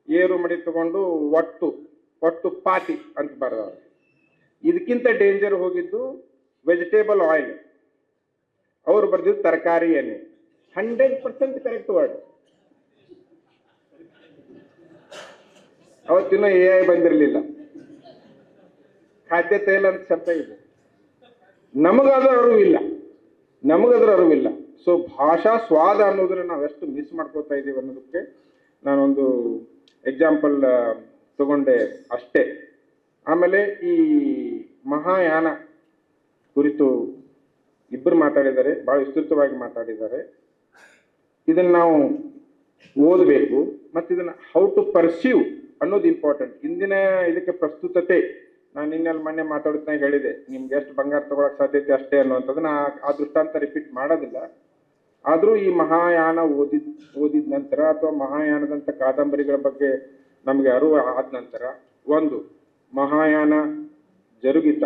[SPEAKER 1] ಏರು ಮಡಿ ತಗೊಂಡು ಒಟ್ಟು ಒಟ್ಟು ಪಾತಿ ಅಂತ ಬರೆದ ಇದಕ್ಕಿಂತ ಡೇಂಜರ್ ಹೋಗಿದ್ದು ವೆಜಿಟೇಬಲ್ ಆಯಿಲ್ ಅವ್ರು ಬರೆದಿದ್ದು ತರಕಾರಿ ಎಣ್ಣೆ. ಹಂಡ್ರೆಡ್ ಪರ್ಸೆಂಟ್ ಕರೆಕ್ಟ್ ವರ್ಡ್ ಅವತ್ತಿನ ಎ ಐ ಬಂದಿರಲಿಲ್ಲ. ಖಾತೆ ತೈಲ ಅಂತ ಶಬ್ದ ಇದೆ. ನಮಗಾದ್ರೂ ಅರಿವಿಲ್ಲ ನಮಗದ್ರ ಅರಿವಿಲ್ಲ ಸೊ ಭಾಷಾ ಸ್ವಾದ ಅನ್ನೋದನ್ನ ನಾವೆಷ್ಟು ಮಿಸ್ ಮಾಡ್ಕೋತಾ ಇದ್ದೀವಿ ಅನ್ನೋದಕ್ಕೆ ನಾನೊಂದು ಎಕ್ಸಾಂಪಲ್ ತಗೊಂಡೆ ಅಷ್ಟೇ. ಆಮೇಲೆ ಈ ಮಹಾಯಾನ ಕುರಿತು ಇಬ್ಬರು ಮಾತಾಡಿದ್ದಾರೆ, ಬಹಳ ವಿಸ್ತೃತವಾಗಿ ಮಾತಾಡಿದ್ದಾರೆ. ಇದನ್ನ ನಾವು ಓದಬೇಕು ಮತ್ತು ಇದನ್ನ ಹೌ ಟು ಪರ್ಸೀವ್ ಅನ್ನೋದು ಇಂಪಾರ್ಟೆಂಟ್ ಇಂದಿನ ಇದಕ್ಕೆ ಪ್ರಸ್ತುತತೆ ನಾನು ನಿನ್ನಲ್ಲಿ ಮೊನ್ನೆ ಮಾತಾಡುತ್ತಾ ಹೇಳಿದೆ, ನಿಮ್ಗೆ ಎಷ್ಟು ಬಂಗಾರ ತಗೊಳಕ್ ಸಾಧ್ಯತೆ ಅಷ್ಟೇ ಅನ್ನುವಂಥದ್ದು ಆ- ಆ ದೃಷ್ಟಾಂತ ರಿಪೀಟ್ ಮಾಡೋದಿಲ್ಲ. ಆದರೂ ಈ ಮಹಾಯಾನ ಓದಿದ ಓದಿದ ನಂತರ ಅಥವಾ ಮಹಾಯಾನದಂಥ ಕಾದಂಬರಿಗಳ ಬಗ್ಗೆ ನಮಗೆ ಅರಿವು ಆದ ನಂತರ, ಒಂದು, ಮಹಾಯಾನ ಜರುಗಿತ?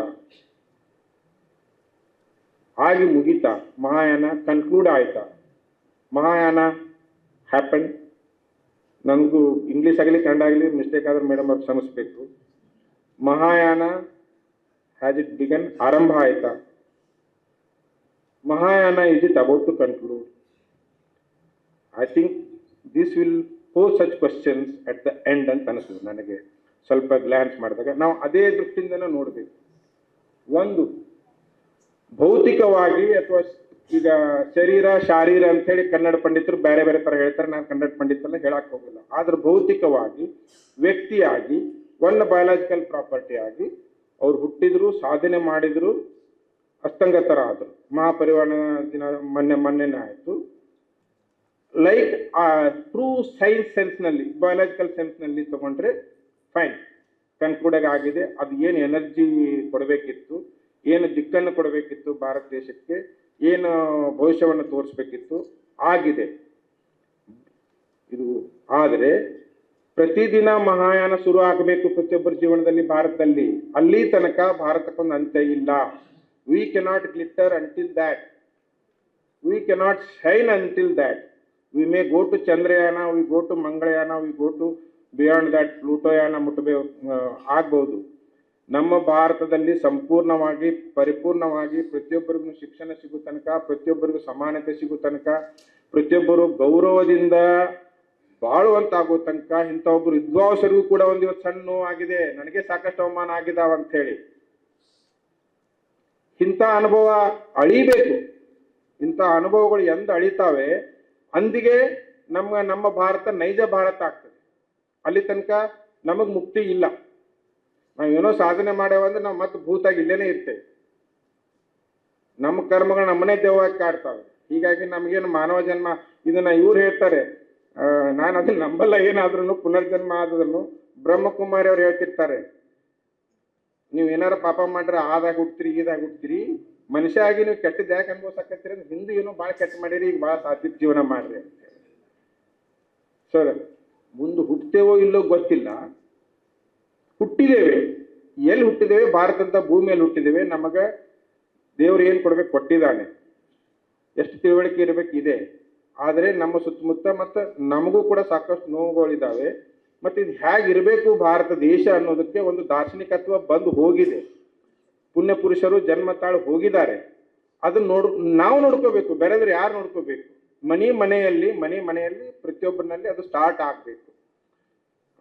[SPEAKER 1] ಆಗಿ ಮುಗಿತ? ಮಹಾಯಾನ ಕನ್ಕ್ಲೂಡ್ ಆಯ್ತಾ? ಮಹಾಯಾನ ಹ್ಯಾಪನ್ ನನಗೂ ಇಂಗ್ಲೀಷ್ ಆಗಲಿ ಕನ್ನಡ ಆಗಲಿ ಮಿಸ್ಟೇಕ್ ಆದ್ರೆ ಮೇಡಮ್ ಅವ್ರು ಕ್ಷಮಿಸ್ಬೇಕು. ಮಹಾಯಾನ ಹ್ಯಾಸ್ ಇಟ್ ಬಿಗನ್ ಆರಂಭ ಆಯ್ತಾ? Mahayana is it about to conclude I think this will pose such questions at the end ಅಂತ ಅನಿಸ್ತದೆ ನನಗೆ. ಸ್ವಲ್ಪ ಗ್ಲಾನ್ಸ್ ಮಾಡಿದಾಗ. ನಾವು ಅದೇ ದೃಷ್ಟಿಯಿಂದ ನೋಡಬೇಕು. ಒಂದು, ಭೌತಿಕವಾಗಿ ಅಥವಾ ಈಗ ಶರೀರ, ಶಾರೀರ ಅಂತ ಹೇಳಿ ಕನ್ನಡ ಪಂಡಿತರು ಬೇರೆ ಬೇರೆ ತರ ಹೇಳ್ತಾರೆ. ನಾನು ಕನ್ನಡ ಪಂಡಿತರನ್ನ ಹೇಳಕ್ ಹೋಗಿಲ್ಲ. ಆದ್ರೆ ಭೌತಿಕವಾಗಿ, ವ್ಯಕ್ತಿಯಾಗಿ ಒನ್ ಬಯಾಲಜಿಕಲ್ ಪ್ರಾಪರ್ಟಿ ಆಗಿ ಅವ್ರು ಹುಟ್ಟಿದ್ರು, ಸಾಧನೆ ಮಾಡಿದ್ರು ಅಸ್ತಂಗತರಾದರು ಮಹಾಪರಿವಾರ ದಿನ ಮೊನ್ನೆ, ಮೊನ್ನೆನೇ ಆಯಿತು. ಲೈಕ್, ಆ ಟ್ರೂ ಸೈನ್ಸ್ ಸೆನ್ಸ್ನಲ್ಲಿ ಬಯಾಲಜಿಕಲ್ ಸೆನ್ಸ್ನಲ್ಲಿ ತಗೊಂಡ್ರೆ ಫೈನ್ ಕನ್ಕ್ಲೂಡ್ ಆಗಿದೆ. ಅದು ಏನು ಎನರ್ಜಿ ಕೊಡಬೇಕಿತ್ತು, ಏನು ದಿಕ್ಕನ್ನು ಕೊಡಬೇಕಿತ್ತು ಭಾರತ ದೇಶಕ್ಕೆ. ಏನು ಭವಿಷ್ಯವನ್ನು ತೋರಿಸ್ಬೇಕಿತ್ತು, ಆಗಿದೆ. ಇದು ಆದರೆ ಪ್ರತಿದಿನ ಮಹಾಯಾನ ಶುರು ಆಗಬೇಕು ಪ್ರತಿಯೊಬ್ಬರ ಜೀವನದಲ್ಲಿ ಭಾರತದಲ್ಲಿ. ಅಲ್ಲಿ ತನಕ ಭಾರತಕ್ಕೊಂದು ಅಂತ್ಯ ಇಲ್ಲ. We cannot glitter until that we cannot shine until that we may go to Chandrayaan we go to Mangalyaan we go to beyond that ಪ್ಲೂಟೋಯಾನ ಮುಟ್ಟಬೇಕು ಆಗ್ಬೋದು. ನಮ್ಮ ಭಾರತದಲ್ಲಿ ಸಂಪೂರ್ಣವಾಗಿ, ಪರಿಪೂರ್ಣವಾಗಿ ಪ್ರತಿಯೊಬ್ಬರಿಗೂ ಶಿಕ್ಷಣ ಸಿಗೋ ತನಕ, ಪ್ರತಿಯೊಬ್ಬರಿಗೂ ಸಮಾನತೆ ಸಿಗೋ ತನಕ, ಪ್ರತಿಯೊಬ್ಬರು ಗೌರವದಿಂದ ಬಾಳುವಂತಾಗೋ ತನಕ ಇಂಥ ಒಬ್ಬರು ವಿದ್ವಾಂಸರಿಗೂ ಕೂಡ ಒಂದು ಇವತ್ತು ಸಣ್ಣ ಆಗಿದೆ. ನನಗೆ ಸಾಕಷ್ಟು ಅವಮಾನ ಆಗಿದಾವ ಅಂತ ಹೇಳಿ. ಇಂಥ ಅನುಭವ ಅಳಿಬೇಕು. ಇಂಥ ಅನುಭವಗಳು ಎಂದ ಅಳಿತಾವೆ, ಅಂದಿಗೆ ನಮ್ಮ ನಮ್ಮ ಭಾರತ ನೈಜ ಭಾರತ ಆಗ್ತದೆ. ಅಲ್ಲಿ ತನಕ ನಮಗ್ ಮುಕ್ತಿ ಇಲ್ಲ. ನಾವು ಏನೋ ಸಾಧನೆ ಮಾಡ್ಯಾವಂದ್ರೆ ನಾವು ಮತ್ತೆ ಭೂತಾಗಿ ಇಲ್ಲೇನೆ ಇರ್ತೇವೆ. ನಮ್ಮ ಕರ್ಮಗಳು ನಮ್ಮನೆ ದೇವವಾಗಿ ಕಾಡ್ತಾವೆ. ಹೀಗಾಗಿ ನಮಗೇನು ಮಾನವ ಜನ್ಮ, ಇದನ್ನ ಇವ್ರು ಹೇಳ್ತಾರೆ. ನಾನು ಅದನ್ನ ನಂಬಲ್ಲ ಏನಾದ್ರೂ ಪುನರ್ಜನ್ಮ ಆದ್ರೂ ಬ್ರಹ್ಮಕುಮಾರಿ ಅವ್ರು ಹೇಳ್ತಿರ್ತಾರೆ. ನೀವು ಏನಾರ ಪಾಪ ಮಾಡ್ರೆ ಆದಾಗ ಹುಡ್ತೀರಿ ಈದಾಗ ಹುಡ್ತೀರಿ ಮನುಷ್ಯ ಆಗಿ ನೀವು ಕೆಟ್ಟದ್ದು ಯಾಕೆ ಅನ್ಭವಿಸಕತ್ತೀರಿ ಅಂದ್ರೆ ಹಿಂದೆ ಏನೋ ಭಾಳ ಕೆಟ್ಟ ಮಾಡಿರಿ, ಈಗ ಭಾಳ ಸಾತ್ವಿಕ ಜೀವನ ಮಾಡ್ರಿ ಸರ್, ಮುಂದೆ ಹುಟ್ಟತೇವೋ ಇಲ್ಲೋ ಗೊತ್ತಿಲ್ಲ. ಹುಟ್ಟಿದ್ದೇವೆ. ಎಲ್ಲಿ ಹುಟ್ಟಿದ್ದೇವೆ? ಭಾರತದ ಭೂಮಿಯಲ್ಲಿ ಹುಟ್ಟಿದ್ದೇವೆ. ನಮಗೆ ದೇವ್ರು ಏನು ಕೊಡ್ಬೇಕು? ಕೊಟ್ಟಿದ್ದಾನೆ. ಎಷ್ಟು ತಿಳುವಳಿಕೆ ಇರಬೇಕು? ಇದೆ. ಆದರೆ ನಮ್ಮ ಸುತ್ತಮುತ್ತ ಮತ್ತು ನಮಗೂ ಕೂಡ ಸಾಕಷ್ಟು ನೋವುಗಳಿದ್ದಾವೆ. ಮತ್ತು ಇದು ಹೇಗಿರಬೇಕು ಭಾರತ ದೇಶ ಅನ್ನೋದಕ್ಕೆ ಒಂದು ದಾರ್ಶನಿಕತ್ವ ಬಂದು ಹೋಗಿದೆ. ಪುಣ್ಯ ಪುರುಷರು, ಜನ್ಮ ತಾಳು ಹೋಗಿದ್ದಾರೆ. ಅದನ್ನ ನೋಡ್, ನಾವು ನೋಡ್ಕೋಬೇಕು. ಬೇರೆದ್ರೆ ಯಾರು ನೋಡ್ಕೋಬೇಕು? ಮನೆ ಮನೆಯಲ್ಲಿ ಮನೆ ಮನೆಯಲ್ಲಿ ಪ್ರತಿಯೊಬ್ಬರಿನಲ್ಲಿ ಅದು ಸ್ಟಾರ್ಟ್ ಆಗಬೇಕು.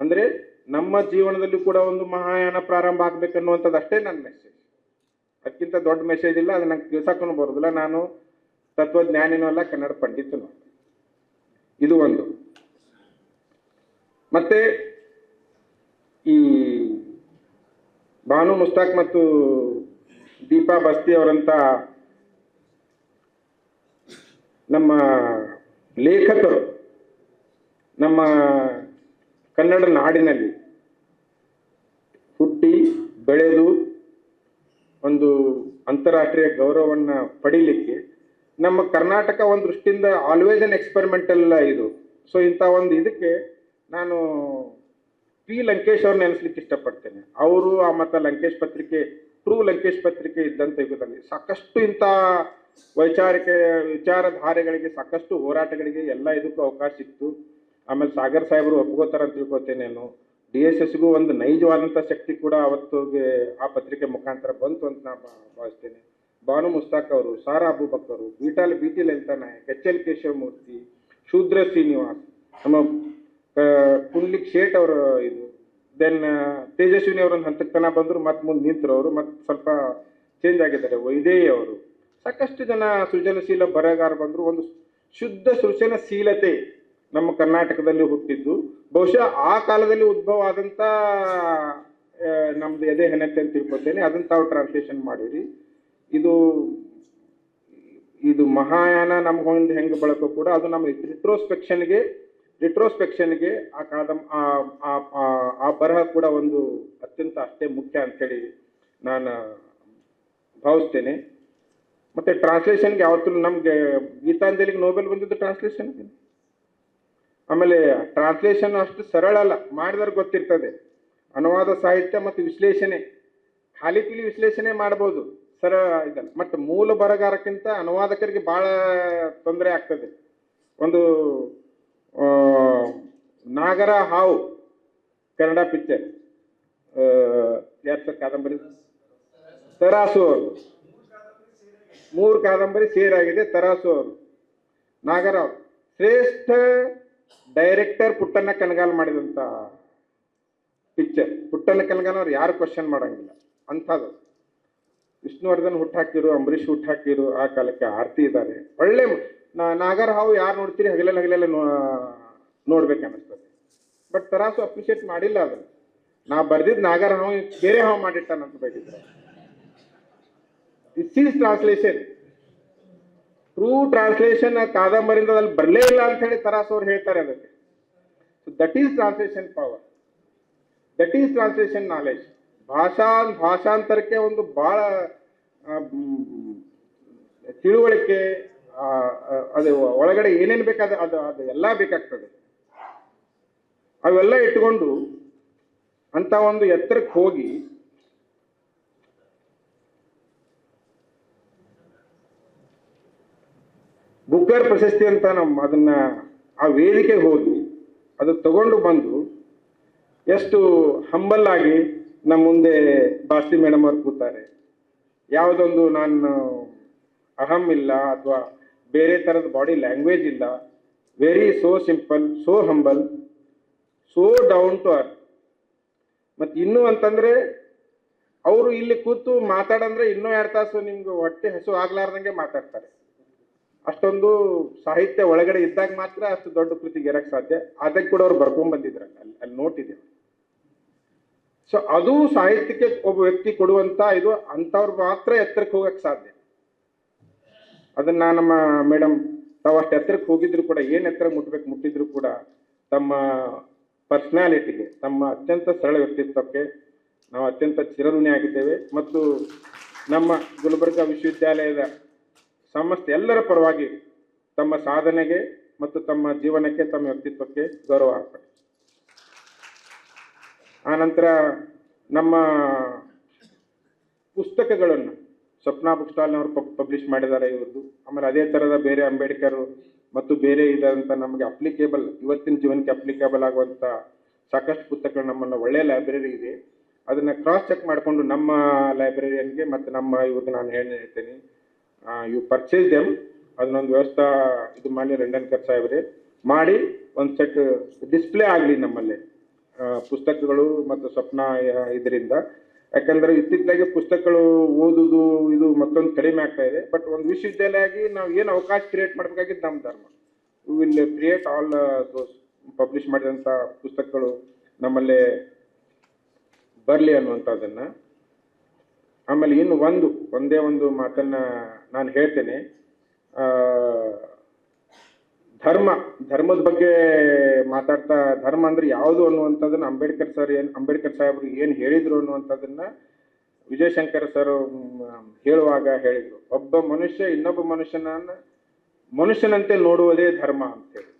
[SPEAKER 1] ಅಂದ್ರೆ ನಮ್ಮ ಜೀವನದಲ್ಲಿ ಕೂಡ ಒಂದು ಮಹಾಯಾನ ಪ್ರಾರಂಭ ಆಗ್ಬೇಕನ್ನುವಂಥದ್ದು ಅಷ್ಟೇ ನನ್ನ ಮೆಸೇಜ್ ಅದಕ್ಕಿಂತ ದೊಡ್ಡ ಮೆಸೇಜ್ ಇಲ್ಲ, ಅದು ನಂಗೆ ತಿಳ್ಸಕ್ಕೂ ಬರೋದಿಲ್ಲ. ನಾನು ತತ್ವಜ್ಞಾನಿನೂ ಅಲ್ಲ, ಕನ್ನಡ ಪಂಡಿತನು ಇದು ಒಂದು. ಮತ್ತೆ ಈ ಭಾನು ಮುಸ್ತಾಕ್ ಮತ್ತು ದೀಪಾ ಬಸ್ತಿ ಅವರಂತ ನಮ್ಮ ಲೇಖಕರು, ನಮ್ಮ ಕನ್ನಡ ನಾಡಿನಲ್ಲಿ ಹುಟ್ಟಿ ಬೆಳೆದು ಒಂದು ಅಂತಾರಾಷ್ಟ್ರೀಯ ಗೌರವವನ್ನು ಪಡೀಲಿಕ್ಕೆ ನಮ್ಮ ಕರ್ನಾಟಕ ಒಂದು ದೃಷ್ಟಿಯಿಂದ ಆಲ್ವೇಸ್ ಅನ್ ಎಕ್ಸ್ಪೆರಿಮೆಂಟಲ್ ಇದು. ಸೊ ಇಂಥ ಒಂದು ಇದಕ್ಕೆ ನಾನು ಪಿ ಲಂಕೇಶ್ ಅವ್ರನ್ನ ನೆನೆಸ್ಲಿಕ್ಕೆ ಇಷ್ಟಪಡ್ತೇನೆ. ಅವರು ಆ ಮತ್ತು ಲಂಕೇಶ್ ಪತ್ರಿಕೆ ಟ್ರೂ ಲಂಕೇಶ್ ಪತ್ರಿಕೆ ಇದ್ದಂಥ ಯುಗದಲ್ಲಿ ಸಾಕಷ್ಟು ಇಂಥ ವೈಚಾರಿಕ ವಿಚಾರಧಾರೆಗಳಿಗೆ ಸಾಕಷ್ಟು ಹೋರಾಟಗಳಿಗೆ ಎಲ್ಲ ಇದಕ್ಕೂ ಅವಕಾಶ ಸಿಕ್ತು. ಆಮೇಲೆ ಸಾಗರ್ ಸಾಹೇಬರು ಒಪ್ಕೋತಾರ ಅಂತ ತಿಳ್ಕೊತೇನೇನು ಡಿ ಎಸ್ ಎಸ್ಗೂ ಒಂದು ನೈಜವಾದಂಥ ಶಕ್ತಿ ಕೂಡ ಅವತ್ತಿಗೆ ಆ ಪತ್ರಿಕೆ ಮುಖಾಂತರ ಬಂತು ಅಂತ ನಾ ಭಾ- ಭಾವಿಸ್ತೇನೆ. ಬಾನು ಮುಸ್ತಾಕ್ ಅವರು, Sara Abubakkar ಬೀಟಾಲ್ B T Lalitha Naik, H L Keshavamurthy, Shudra Srinivas, ನಮ್ಮ ಕುಂಡ್ಲಿಕ್ ಶೇಟ್ ಅವರು ಇದು, ದೆನ್ ತೇಜಸ್ವಿನಿ ಅವರೊಂದು ಹಂತಕ್ಕೆ ತನ ಬಂದರು, ಮತ್ತೆ ಮುಂದೆ ನಿಂತರು ಅವರು, ಮತ್ತೆ ಸ್ವಲ್ಪ ಚೇಂಜ್ ಆಗಿದ್ದಾರೆ ವೈದೇಹಿ ಅವರು. ಸಾಕಷ್ಟು ಜನ ಸೃಜನಶೀಲ ಬರಹಗಾರ ಬಂದರು, ಒಂದು ಶುದ್ಧ ಸೃಜನಶೀಲತೆ. ನಮ್ಮ ಕರ್ನಾಟಕದಲ್ಲಿ ಹುಟ್ಟಿದ್ದು. ಬಹುಶಃ ಆ ಕಾಲದಲ್ಲಿ ಉದ್ಭವ ಆದಂಥ ಆ, ನಮ್ದು ಎದೆ ಹೆಣತೆ ಅಂತ ತಿಳ್ಕೊತೇನೆ ಅದನ್ನ ತಾವು ಟ್ರಾನ್ಸ್ಲೇಷನ್ ಮಾಡಿರಿ. ಇದು ಇದು ಮಹಾಯಾನ ನಮ್ಮ ಒಂದು ಹೆಂಗೆ ಬಳಕೋ ಕೂಡ ಅದು ನಮ್ಮ ರಿಟ್ರೋಸ್ಪೆಕ್ಷನ್ಗೆ ರಿಟ್ರೋಸ್ಪೆಕ್ಷನ್ಗೆ ಆ ಕಾದಂ ಆ- ಬರಹ ಕೂಡ ಒಂದು ಅತ್ಯಂತ ಅಷ್ಟೇ ಮುಖ್ಯ ಅಂತೇಳಿ ನಾನು ಭಾವಿಸ್ತೇನೆ. ಮತ್ತೆ ಟ್ರಾನ್ಸ್ಲೇಷನ್ಗೆ ಯಾವತ್ತೂ ನಮಗೆ ಗೀತಾಂಜಲಿಗೆ ನೋಬೆಲ್ ಬಂದಿದ್ದು ಟ್ರಾನ್ಸ್ಲೇಷನ್ ಆಮೇಲೆ ಟ್ರಾನ್ಸ್ಲೇಷನ್ ಅಷ್ಟು ಸರಳ ಅಲ್ಲ, ಮಾಡಿದ್ರೆ ಗೊತ್ತಿರ್ತದೆ. ಅನುವಾದ ಸಾಹಿತ್ಯ ಮತ್ತು ವಿಶ್ಲೇಷಣೆ, ಖಾಲಿ ಪಿಲಿ ವಿಶ್ಲೇಷಣೆ ಮಾಡ್ಬೋದು ಸರಳ ಇದಲ್ಲ. ಮತ್ತು ಮೂಲ ಬರಗಾರಕ್ಕಿಂತ ಅನುವಾದಕರಿಗೆ ಭಾಳ ತೊಂದರೆ ಆಗ್ತದೆ. ಒಂದು ನಾಗರ ಹಾವು, ಕನ್ನಡ ಪಿಕ್ಚರ್ ಯಾರು ಸರ್ ಕಾದಂಬರಿ? ತರಾಸು ಅವರು. ಮೂರು ಕಾದಂಬರಿ ಸೇರಾಗಿದೆ ತರಾಸು ಅವರು. ನಾಗರ ಶ್ರೇಷ್ಠ ಡೈರೆಕ್ಟರ್ ಪುಟ್ಟನ್ನ ಕಣಗಾಲ್ ಮಾಡಿದಂಥ ಪಿಕ್ಚರ್ ಪುಟ್ಟಣ್ಣ ಕಣಗಾಲ್ ಅವ್ರು ಯಾರು ಕ್ವಶನ್ ಮಾಡಂಗಿಲ್ಲ. ಅಂಥದ್ದು. ವಿಷ್ಣುವರ್ಧನ್ ಹುಟ್ಟಾಕಿರು ಅಂಬರೀಷ್ ಹುಟ್ಟಾಕಿರು ಆ ಕಾಲಕ್ಕೆ ಆರ್ತಿ ಇದ್ದಾರೆ ಒಳ್ಳೆ ನಾಗರ ಹಾವು ಯಾರು ನೋಡ್ತೀರಿ ಹಗಲೆಲ್ಲ ಹಗಲೆಲ್ಲ ನೋ ನೋಡ್ಬೇಕು ಅನ್ನಿಸ್ತದೆ ಬಟ್ ತರಾಸು ಅಪ್ರಿಷಿಯೇಟ್ ಮಾಡಿಲ್ಲ ಅದನ್ನು ನಾ ಬರ್ದಿದ್ದು ನಾಗರ ಹಾವು ಬೇರೆ ಹಾವು ಮಾಡಿಟ್ಟಾನಂತ ಬೈದಿದ್ದಾರೆ is is translation true translation ಕಾದಂಬರಿಂದ ಅಲ್ಲಿ ಬರಲೇ ಇಲ್ಲ ಅಂತ ಹೇಳಿ ತರಾಸ್ ಅವ್ರು ಹೇಳ್ತಾರೆ ಅದಕ್ಕೆ. That is translation power that is translation knowledge ಭಾಷಾ ಭಾಷಾಂತರಕ್ಕೆ ಒಂದು ಬಹಳ ತಿಳುವಳಿಕೆ ಅದು ಒಳಗಡೆ ಏನೇನು ಬೇಕಾದ ಅದು ಅದು ಎಲ್ಲ ಬೇಕಾಗ್ತದೆ. ಅವೆಲ್ಲ ಇಟ್ಕೊಂಡು ಅಂತ ಒಂದು ಎತ್ತರಕ್ಕೆ ಹೋಗಿ ಬುಕ್ಕರ್ ಪ್ರಶಸ್ತಿ ಅಂತ ನಮ್ಮ ಅದನ್ನ ಆ ವೇದಿಕೆಗೆ ಹೋಗಿ ಅದು ತಗೊಂಡು ಬಂದು ಎಷ್ಟು ಹಂಬಲ್ ಆಗಿ ನಮ್ಮ ಮುಂದೆ ಬಾಸ್ತಿ ಮೇಡಮ್ ಅವ್ರು ಕೂತಾರೆ. ಯಾವುದೊಂದು ನಾನು ಅಹಂ ಇಲ್ಲ ಅಥವಾ ಬೇರೆ ಥರದ ಬಾಡಿ ಲ್ಯಾಂಗ್ವೇಜ್ ಇಲ್ಲ very so simple so humble so down to earth ಮತ್ತು ಇನ್ನೂ ಅಂತಂದ್ರೆ ಅವರು ಇಲ್ಲಿ ಕೂತು ಮಾತಾಡಂದ್ರೆ ಇನ್ನೂ ಎರಡು ತಾಸು ನಿಮ್ಗೆ ಹೊಟ್ಟೆ ಹಸು ಆಗ್ಲಾರ್ದಂಗೆ ಮಾತಾಡ್ತಾರೆ. ಅಷ್ಟೊಂದು ಸಾಹಿತ್ಯ ಒಳಗಡೆ ಇದ್ದಾಗ ಮಾತ್ರ ಅಷ್ಟು ದೊಡ್ಡ ಕೃತಿಗೆ ಇರಕ್ಕೆ ಸಾಧ್ಯ. ಅದಕ್ಕೆ ಕೂಡ ಅವ್ರು ಬರ್ಕೊಂಡ್ ಅಲ್ಲಿ ಅಲ್ಲಿ ನೋಟಿದೆ ಸೊ ಅದು ಸಾಹಿತ್ಯಕ್ಕೆ ಒಬ್ಬ ವ್ಯಕ್ತಿ ಕೊಡುವಂತ ಇದು ಅಂಥವ್ರು ಮಾತ್ರ ಎತ್ತರಕ್ಕೆ ಹೋಗಕ್ಕೆ ಸಾಧ್ಯ. ಅದನ್ನ ನಮ್ಮ ಮೇಡಮ್ ತಾವು ಅಷ್ಟು ಎತ್ತರಕ್ಕೆ ಹೋಗಿದ್ರು ಕೂಡ, ಏನು ಎತ್ತರ ಮುಟ್ಬೇಕು ಮುಟ್ಟಿದ್ರು ಕೂಡ ತಮ್ಮ ಪರ್ಸನಾಲಿಟಿಗೆ ತಮ್ಮ ಅತ್ಯಂತ ಸರಳ ವ್ಯಕ್ತಿತ್ವಕ್ಕೆ ನಾವು ಅತ್ಯಂತ ಚಿರಋಣಿ ಆಗಿದ್ದೇವೆ ಮತ್ತು ನಮ್ಮ ಗುಲ್ಬರ್ಗಾ ವಿಶ್ವವಿದ್ಯಾಲಯದ ಸಮಸ್ತ ಎಲ್ಲರ ಪರವಾಗಿ ತಮ್ಮ ಸಾಧನೆಗೆ ಮತ್ತು ತಮ್ಮ ಜೀವನಕ್ಕೆ, ತಮ್ಮ ವ್ಯಕ್ತಿತ್ವಕ್ಕೆ ಗೌರವ ಅರ್ಪಣೆ ಆನಂತರ ನಮ್ಮ ಪುಸ್ತಕಗಳನ್ನು ಸ್ವಪ್ನ ಬುಕ್ ಸ್ಟಾಲ್ನವರು ಪಬ್ಲಿಷ್ ಮಾಡಿದ್ದಾರೆ ಇವ್ರದ್ದು. ಆಮೇಲೆ ಅದೇ ಥರದ ಬೇರೆ ಅಂಬೇಡ್ಕರ್ ಮತ್ತು ಬೇರೆ ಇದಂತ ನಮಗೆ ಅಪ್ಲಿಕೇಬಲ್, ಇವತ್ತಿನ ಜೀವನಕ್ಕೆ ಅಪ್ಲಿಕೇಬಲ್ ಆಗುವಂಥ ಸಾಕಷ್ಟು ಪುಸ್ತಕಗಳು ನಮ್ಮನ್ನು ಒಳ್ಳೆಯ ಲೈಬ್ರರಿ ಇದೆ. ಅದನ್ನ ಕ್ರಾಸ್ ಚೆಕ್ ಮಾಡಿಕೊಂಡು ನಮ್ಮ ಲೈಬ್ರರಿಯನ್ಗೆ ಮತ್ತು ನಮ್ಮ ಇವ್ರಿಗೆ ನಾನು ಹೇಳಿ ಹೇಳ್ತೇನೆ. ಯು ಪರ್ಚೇಸ್ ದೆಮ್ ಅದನ್ನೊಂದು ವ್ಯವಸ್ಥೆ ಇದು ಮಾಡಿ ರಂಡನ್ಕರ್ ಸಾಹೇಬ್ರೆ. ಮಾಡಿ ಒಂದು ಸೆಟ್ ಡಿಸ್ಪ್ಲೇ ಆಗಲಿ ನಮ್ಮಲ್ಲಿ. ಪುಸ್ತಕಗಳು ಮತ್ತು ಸ್ವಪ್ನ ಇದರಿಂದ. ಯಾಕಂದರೆ ಇತ್ತಿತ್ತಲಾಗಿ ಪುಸ್ತಕಗಳು ಓದೋದು ಇದು ಮತ್ತೊಂದು ಕಡಿಮೆ ಆಗ್ತಾ ಇದೆ. ಬಟ್ ಒಂದು ವಿಶ್ವವಿದ್ಯಾಲಯ ಆಗಿ ನಾವು ಏನು ಅವಕಾಶ ಕ್ರಿಯೇಟ್ ಮಾಡಬೇಕಾಗಿದ್ದು ನಮ್ಮ ಧರ್ಮ. Will create all those publish ಮಾಡಿದಂಥ ಪುಸ್ತಕಗಳು ನಮ್ಮಲ್ಲೇ ಬರಲಿ ಅನ್ನುವಂಥದ್ದನ್ನ. ಆಮೇಲೆ ಇನ್ನು ಒಂದು, ಒಂದೇ ಒಂದು ಮಾತನ್ನ ನಾನು ಹೇಳ್ತೇನೆ. ಧರ್ಮ, ಧರ್ಮದ ಬಗ್ಗೆ ಮಾತಾಡ್ತಾ, ಧರ್ಮ ಅಂದ್ರೆ ಯಾವುದು ಅನ್ನುವಂಥದ್ದನ್ನ ಅಂಬೇಡ್ಕರ್ ಸರ್ ಏನ್, ಅಂಬೇಡ್ಕರ್ ಸಾಹೇಬ್ರು ಏನು ಹೇಳಿದ್ರು ಅನ್ನುವಂಥದ್ದನ್ನ ವಿಜಯಶಂಕರ್ ಸರ್ ಹೇಳುವಾಗ ಹೇಳಿದ್ರು. ಒಬ್ಬ ಮನುಷ್ಯ ಇನ್ನೊಬ್ಬ ಮನುಷ್ಯನನ್ನ, ಮನುಷ್ಯನಂತೆ ನೋಡುವುದೇ ಧರ್ಮ ಅಂತೇಳಿ.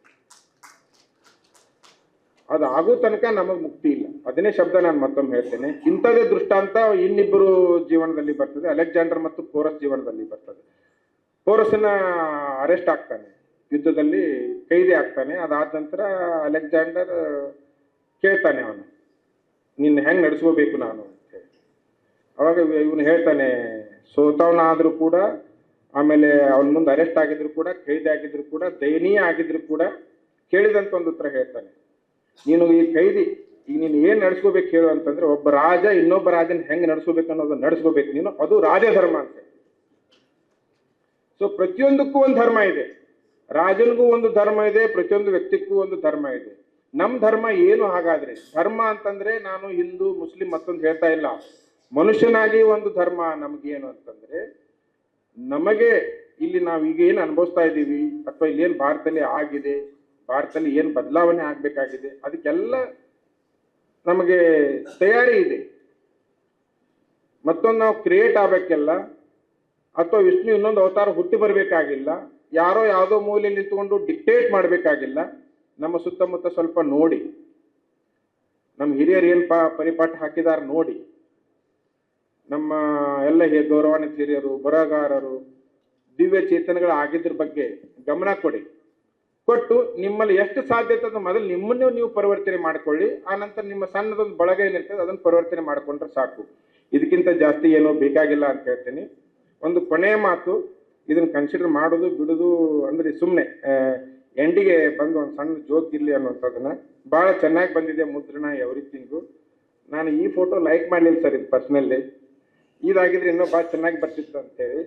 [SPEAKER 1] ಅದು ಆಗೋ ತನಕ ನಮಗೆ ಮುಕ್ತಿ ಇಲ್ಲ. ಅದನ್ನೇ ಶಬ್ದ ನಾನು ಮತ್ತೊಮ್ಮೆ ಹೇಳ್ತೇನೆ. ಇಂಥದೇ ದೃಷ್ಟಾಂತ ಇನ್ನಿಬ್ಬರು ಜೀವನದಲ್ಲಿ ಬರ್ತದೆ. ಅಲೆಕ್ಸಾಂಡರ್ ಮತ್ತು ಪೋರಸ್ ಜೀವನದಲ್ಲಿ ಬರ್ತದೆ. ಪೋರಸ್ನ ಅರೆಸ್ಟ್ ಆಗ್ತಾನೆ. ಯುದ್ಧದಲ್ಲಿ ಕೈದಿ ಆಗ್ತಾನೆ ಅದಾದ ನಂತರ ಅಲೆಕ್ಸಾಂಡರ್ ಕೇಳ್ತಾನೆ ಅವನು, ನಿನ್ನ ಹೆಂಗೆ ನಡೆಸ್ಕೋಬೇಕು ನಾನು? ಅಂತೇಳಿ ಅವಾಗ ಇವನು ಹೇಳ್ತಾನೆ, ಸೋತವನಾದ್ರೂ ಕೂಡ, ಆಮೇಲೆ ಅವನ ಮುಂದೆ ಅರೆಸ್ಟ್ ಆಗಿದ್ರು ಕೂಡ, ಕೈದಿ ಆಗಿದ್ರು ಕೂಡ, ದಯನೀಯ ಆಗಿದ್ರು ಕೂಡ ಕೇಳಿದಂತ ಒಂದು ಉತ್ತರ ಹೇಳ್ತಾನೆ. ನೀನು ಈ ಕೈದಿ, ಈಗ ನೀನು ಏನ್ ನಡ್ಸ್ಕೋಬೇಕು ಹೇಳು ಅಂತಂದ್ರೆ ಒಬ್ಬ ರಾಜ ಇನ್ನೊಬ್ಬ ರಾಜನ ಹೆಂಗ್ ನಡ್ಸ್ಕೋಬೇಕು ಅನ್ನೋದನ್ನ ನಡ್ಸ್ಕೋಬೇಕು. ನೀನು ಅದು ರಾಜಧರ್ಮ ಅಂತ. ಸೊ ಪ್ರತಿಯೊಂದಕ್ಕೂ ಒಂದು ಧರ್ಮ ಇದೆ. ರಾಜನಿಗೂ ಒಂದು ಧರ್ಮ ಇದೆ, ಪ್ರತಿಯೊಂದು ವ್ಯಕ್ತಿಗೂ ಒಂದು ಧರ್ಮ ಇದೆ. ನಮ್ಮ ಧರ್ಮ ಏನು ಹಾಗಾದ್ರೆ? ಧರ್ಮ ಅಂತಂದ್ರೆ ನಾನು ಹಿಂದೂ, ಮುಸ್ಲಿಂ ಮತ್ತೊಂದು ಹೇಳ್ತಾ ಇಲ್ಲ. ಮನುಷ್ಯನಾಗಿ ಒಂದು ಧರ್ಮ ನಮಗೇನು ಅಂತಂದ್ರೆ, ನಮಗೆ ಇಲ್ಲಿ ನಾವು ಈಗ ಏನು ಅನುಭವಿಸ್ತಾ ಇದ್ದೀವಿ ಅಥವಾ ಇಲ್ಲಿ ಏನು ಭಾರತದಲ್ಲಿ ಆಗಿದೆ ಭಾರತದಲ್ಲಿ ಏನು ಬದಲಾವಣೆ ಆಗಬೇಕಾಗಿದೆ, ಅದಕ್ಕೆಲ್ಲ ನಮಗೆ ತಯಾರಿ ಇದೆ. ಮತ್ತೊಂದು ನಾವು ಕ್ರಿಯೇಟ್ ಆಗಬೇಕೆಲ್ಲ, ಅಥವಾ ವಿಷ್ಣು ಇನ್ನೊಂದು ಅವತಾರ ಹುಟ್ಟಿ ಬರಬೇಕಾಗಿಲ್ಲ, ಯಾರೋ ಯಾವುದೋ ಮೂಲೆಯಲ್ಲಿ ನಿಂತ್ಕೊಂಡು ಡಿಕ್ಟೇಟ್ ಮಾಡಬೇಕಾಗಿಲ್ಲ, ನಮ್ಮ ಸುತ್ತಮುತ್ತ ಸ್ವಲ್ಪ ನೋಡಿ. ನಮ್ಮ ಹಿರಿಯರು ಏನು ಪಾ ಪರಿಪಾಠ ಹಾಕಿದಾರ ನೋಡಿ. ನಮ್ಮ ಎಲ್ಲ ಗೌರವಾನ್ವಿತ ಹಿರಿಯರು, ಬರಹಗಾರರು, ದಿವ್ಯ ಚೇತನಗಳು ಆಗಿದ್ರ ಬಗ್ಗೆ ಗಮನ ಕೊಡಿ. ಕೊಟ್ಟು ನಿಮ್ಮಲ್ಲಿ ಎಷ್ಟು ಸಾಧ್ಯತೆ ಅದು ಮೊದಲು ನಿಮ್ಮನ್ನು ನೀವು ಪರಿವರ್ತನೆ ಮಾಡ್ಕೊಳ್ಳಿ, ಆ ನಂತರ ನಿಮ್ಮ ಸಣ್ಣದೊಂದು ಬಳಗ ಏನಿರ್ತದೆ ಅದನ್ನು ಪರಿವರ್ತನೆ ಮಾಡ್ಕೊಂಡ್ರೆ ಸಾಕು. ಇದಕ್ಕಿಂತ ಜಾಸ್ತಿ ಏನೋ ಬೇಕಾಗಿಲ್ಲ ಅಂತ ಹೇಳ್ತೀನಿ. ಒಂದು ಕೊನೆಯ ಮಾತು, ಇದನ್ನ ಕನ್ಸಿಡರ್ ಮಾಡೋದು, ಬಿಡೋದು ಅಂದ್ರೆ ಸುಮ್ಮನೆ ಎಂಡಿಗೆ ಬಂದು ಒಂದು ಸಣ್ಣ ಜೋಕ್ ಇರಲಿ ಅನ್ನುವಂಥದ್ದನ್ನ. ಭಾಳ ಚೆನ್ನಾಗಿ ಬಂದಿದೆ ಮುದ್ರಣ ಎವ್ರಿಥಿಂಗು ನಾನು ಈ ಫೋಟೋ ಲೈಕ್ ಮಾಡಲಿಲ್ಲ ಸರ್ ಇದು ಪರ್ಸ್ನಲಿ ಇದಾಗಿದ್ರೆ ಇನ್ನೂ ಭಾಳ ಚೆನ್ನಾಗಿ ಬರ್ತಿತ್ತು ಅಂತೇಳಿ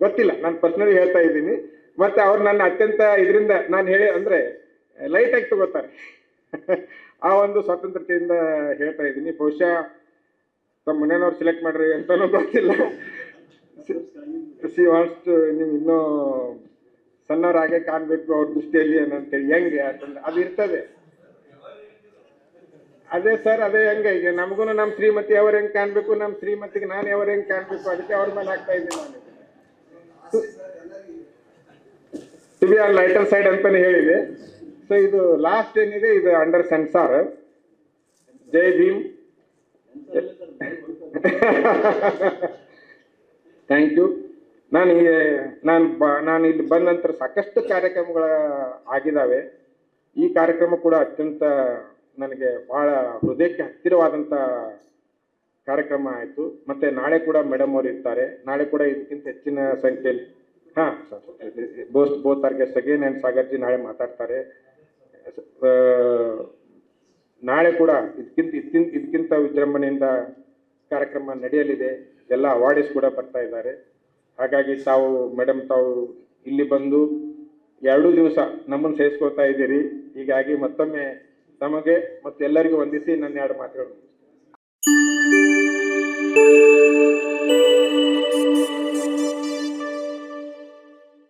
[SPEAKER 1] ಗೊತ್ತಿಲ್ಲ, ನಾನು ಪರ್ಸನಲಿ ಹೇಳ್ತಾ ಇದ್ದೀನಿ. ಮತ್ತೆ ಅವ್ರು ನನ್ನ ಅತ್ಯಂತ ಇದರಿಂದ ನಾನು ಹೇಳಿ, ಅಂದ್ರೆ ಲೈಟ್ ಆಗಿ ತಗೋತಾರೆ. ಆ ಒಂದು ಸ್ವಾತಂತ್ರ್ಯತೆಯಿಂದ ಹೇಳ್ತಾ ಇದ್ದೀನಿ. ಬಹುಶಃ ತಮ್ಮ ಮನೆಯವ್ರು ಸೆಲೆಕ್ಟ್ ಮಾಡ್ರಿ ಅಂತಾನೂ ಗೊತ್ತಿಲ್ಲ. ಸಿ ವಾಂಟ್ಸ್ ನೀವು ಇನ್ನೂ ಸಣ್ಣವರಾಗೆ ಕಾಣ್ಬೇಕು ಅವ್ರ ದೃಷ್ಟಿಯಲ್ಲಿ ಅಂತೇಳಿ ಹೆಂಗೆ ಅಂತಂದ್ರೆ ಅದು ಇರ್ತದೆ. ಅದೇ ಸರ್ ಅದೇ ಹೆಂಗೆ ಈಗ ನಮಗೂ ನಮ್ಮ ಶ್ರೀಮತಿ ಅವ್ರು ಹೆಂಗೆ ಕಾಣಬೇಕು ನಮ್ಮ ಶ್ರೀಮತಿಗೆ ನಾನು ಅವ್ರು ಹೆಂಗೆ ಕಾಣಬೇಕು, ಅದಕ್ಕೆ ಅವ್ರ ಮೇಲೆ ಹಾಕ್ತಾ ಇದ್ದೀನಿ ನಾನು. To be on lighter side ಅಂತಾನೆ ಹೇಳಿದೆ. ಸೊ ಇದು ಲಾಸ್ಟ್ ಏನಿದೆ, ಇದು under censor Jai Bhim. Thank you ನಾನು ನಾನು ಬ, ನಾನು ಇಲ್ಲಿ ಬಂದ ನಂತರ ಸಾಕಷ್ಟು ಕಾರ್ಯಕ್ರಮಗಳ ಆಗಿದ್ದಾವೆ ಈ ಕಾರ್ಯಕ್ರಮ ಕೂಡ ಅತ್ಯಂತ ನನಗೆ ಬಹಳ ಹೃದಯಕ್ಕೆ ಹತ್ತಿರವಾದಂಥ ಕಾರ್ಯಕ್ರಮ ಆಯಿತು. ಮತ್ತು ನಾಳೆ ಕೂಡ ಮೇಡಮ್ ಅವರು ಇರ್ತಾರೆ. ನಾಳೆ ಕೂಡ ಇದಕ್ಕಿಂತ ಹೆಚ್ಚಿನ ಸಂಖ್ಯೆಯಲ್ಲಿ ಹಾಂ boss both are again and ಸಾಗರ್ಜಿ ನಾಳೆ ಮಾತಾಡ್ತಾರೆ. ನಾಳೆ ಕೂಡ ಇದಕ್ಕಿಂತ ಇದಕ್ಕಿಂತ ಇದಕ್ಕಿಂತ ವಿಜೃಂಭಣೆಯಿಂದ ಕಾರ್ಯಕ್ರಮ ನಡೆಯಲಿದೆ. ಎಲ್ಲ ಅವಾರ್ಡಿಸ್ ಕೂಡ ಬರ್ತಾ ಇದ್ದಾರೆ. ಹಾಗಾಗಿ ತಾವು ಮೇಡಮ್ ತಾವು ಇಲ್ಲಿ ಬಂದು ಎರಡೂ ದಿವಸ ನಮ್ಮನ್ನು ಸೇರಿಸ್ಕೊಳ್ತಾ ಇದ್ದೀರಿ. ಹೀಗಾಗಿ ಮತ್ತೊಮ್ಮೆ ತಮಗೆ ಮತ್ತೆ ಎಲ್ಲರಿಗೂ ವಂದಿಸಿ ನನ್ನ ಎರಡು ಮಾತುಗಳು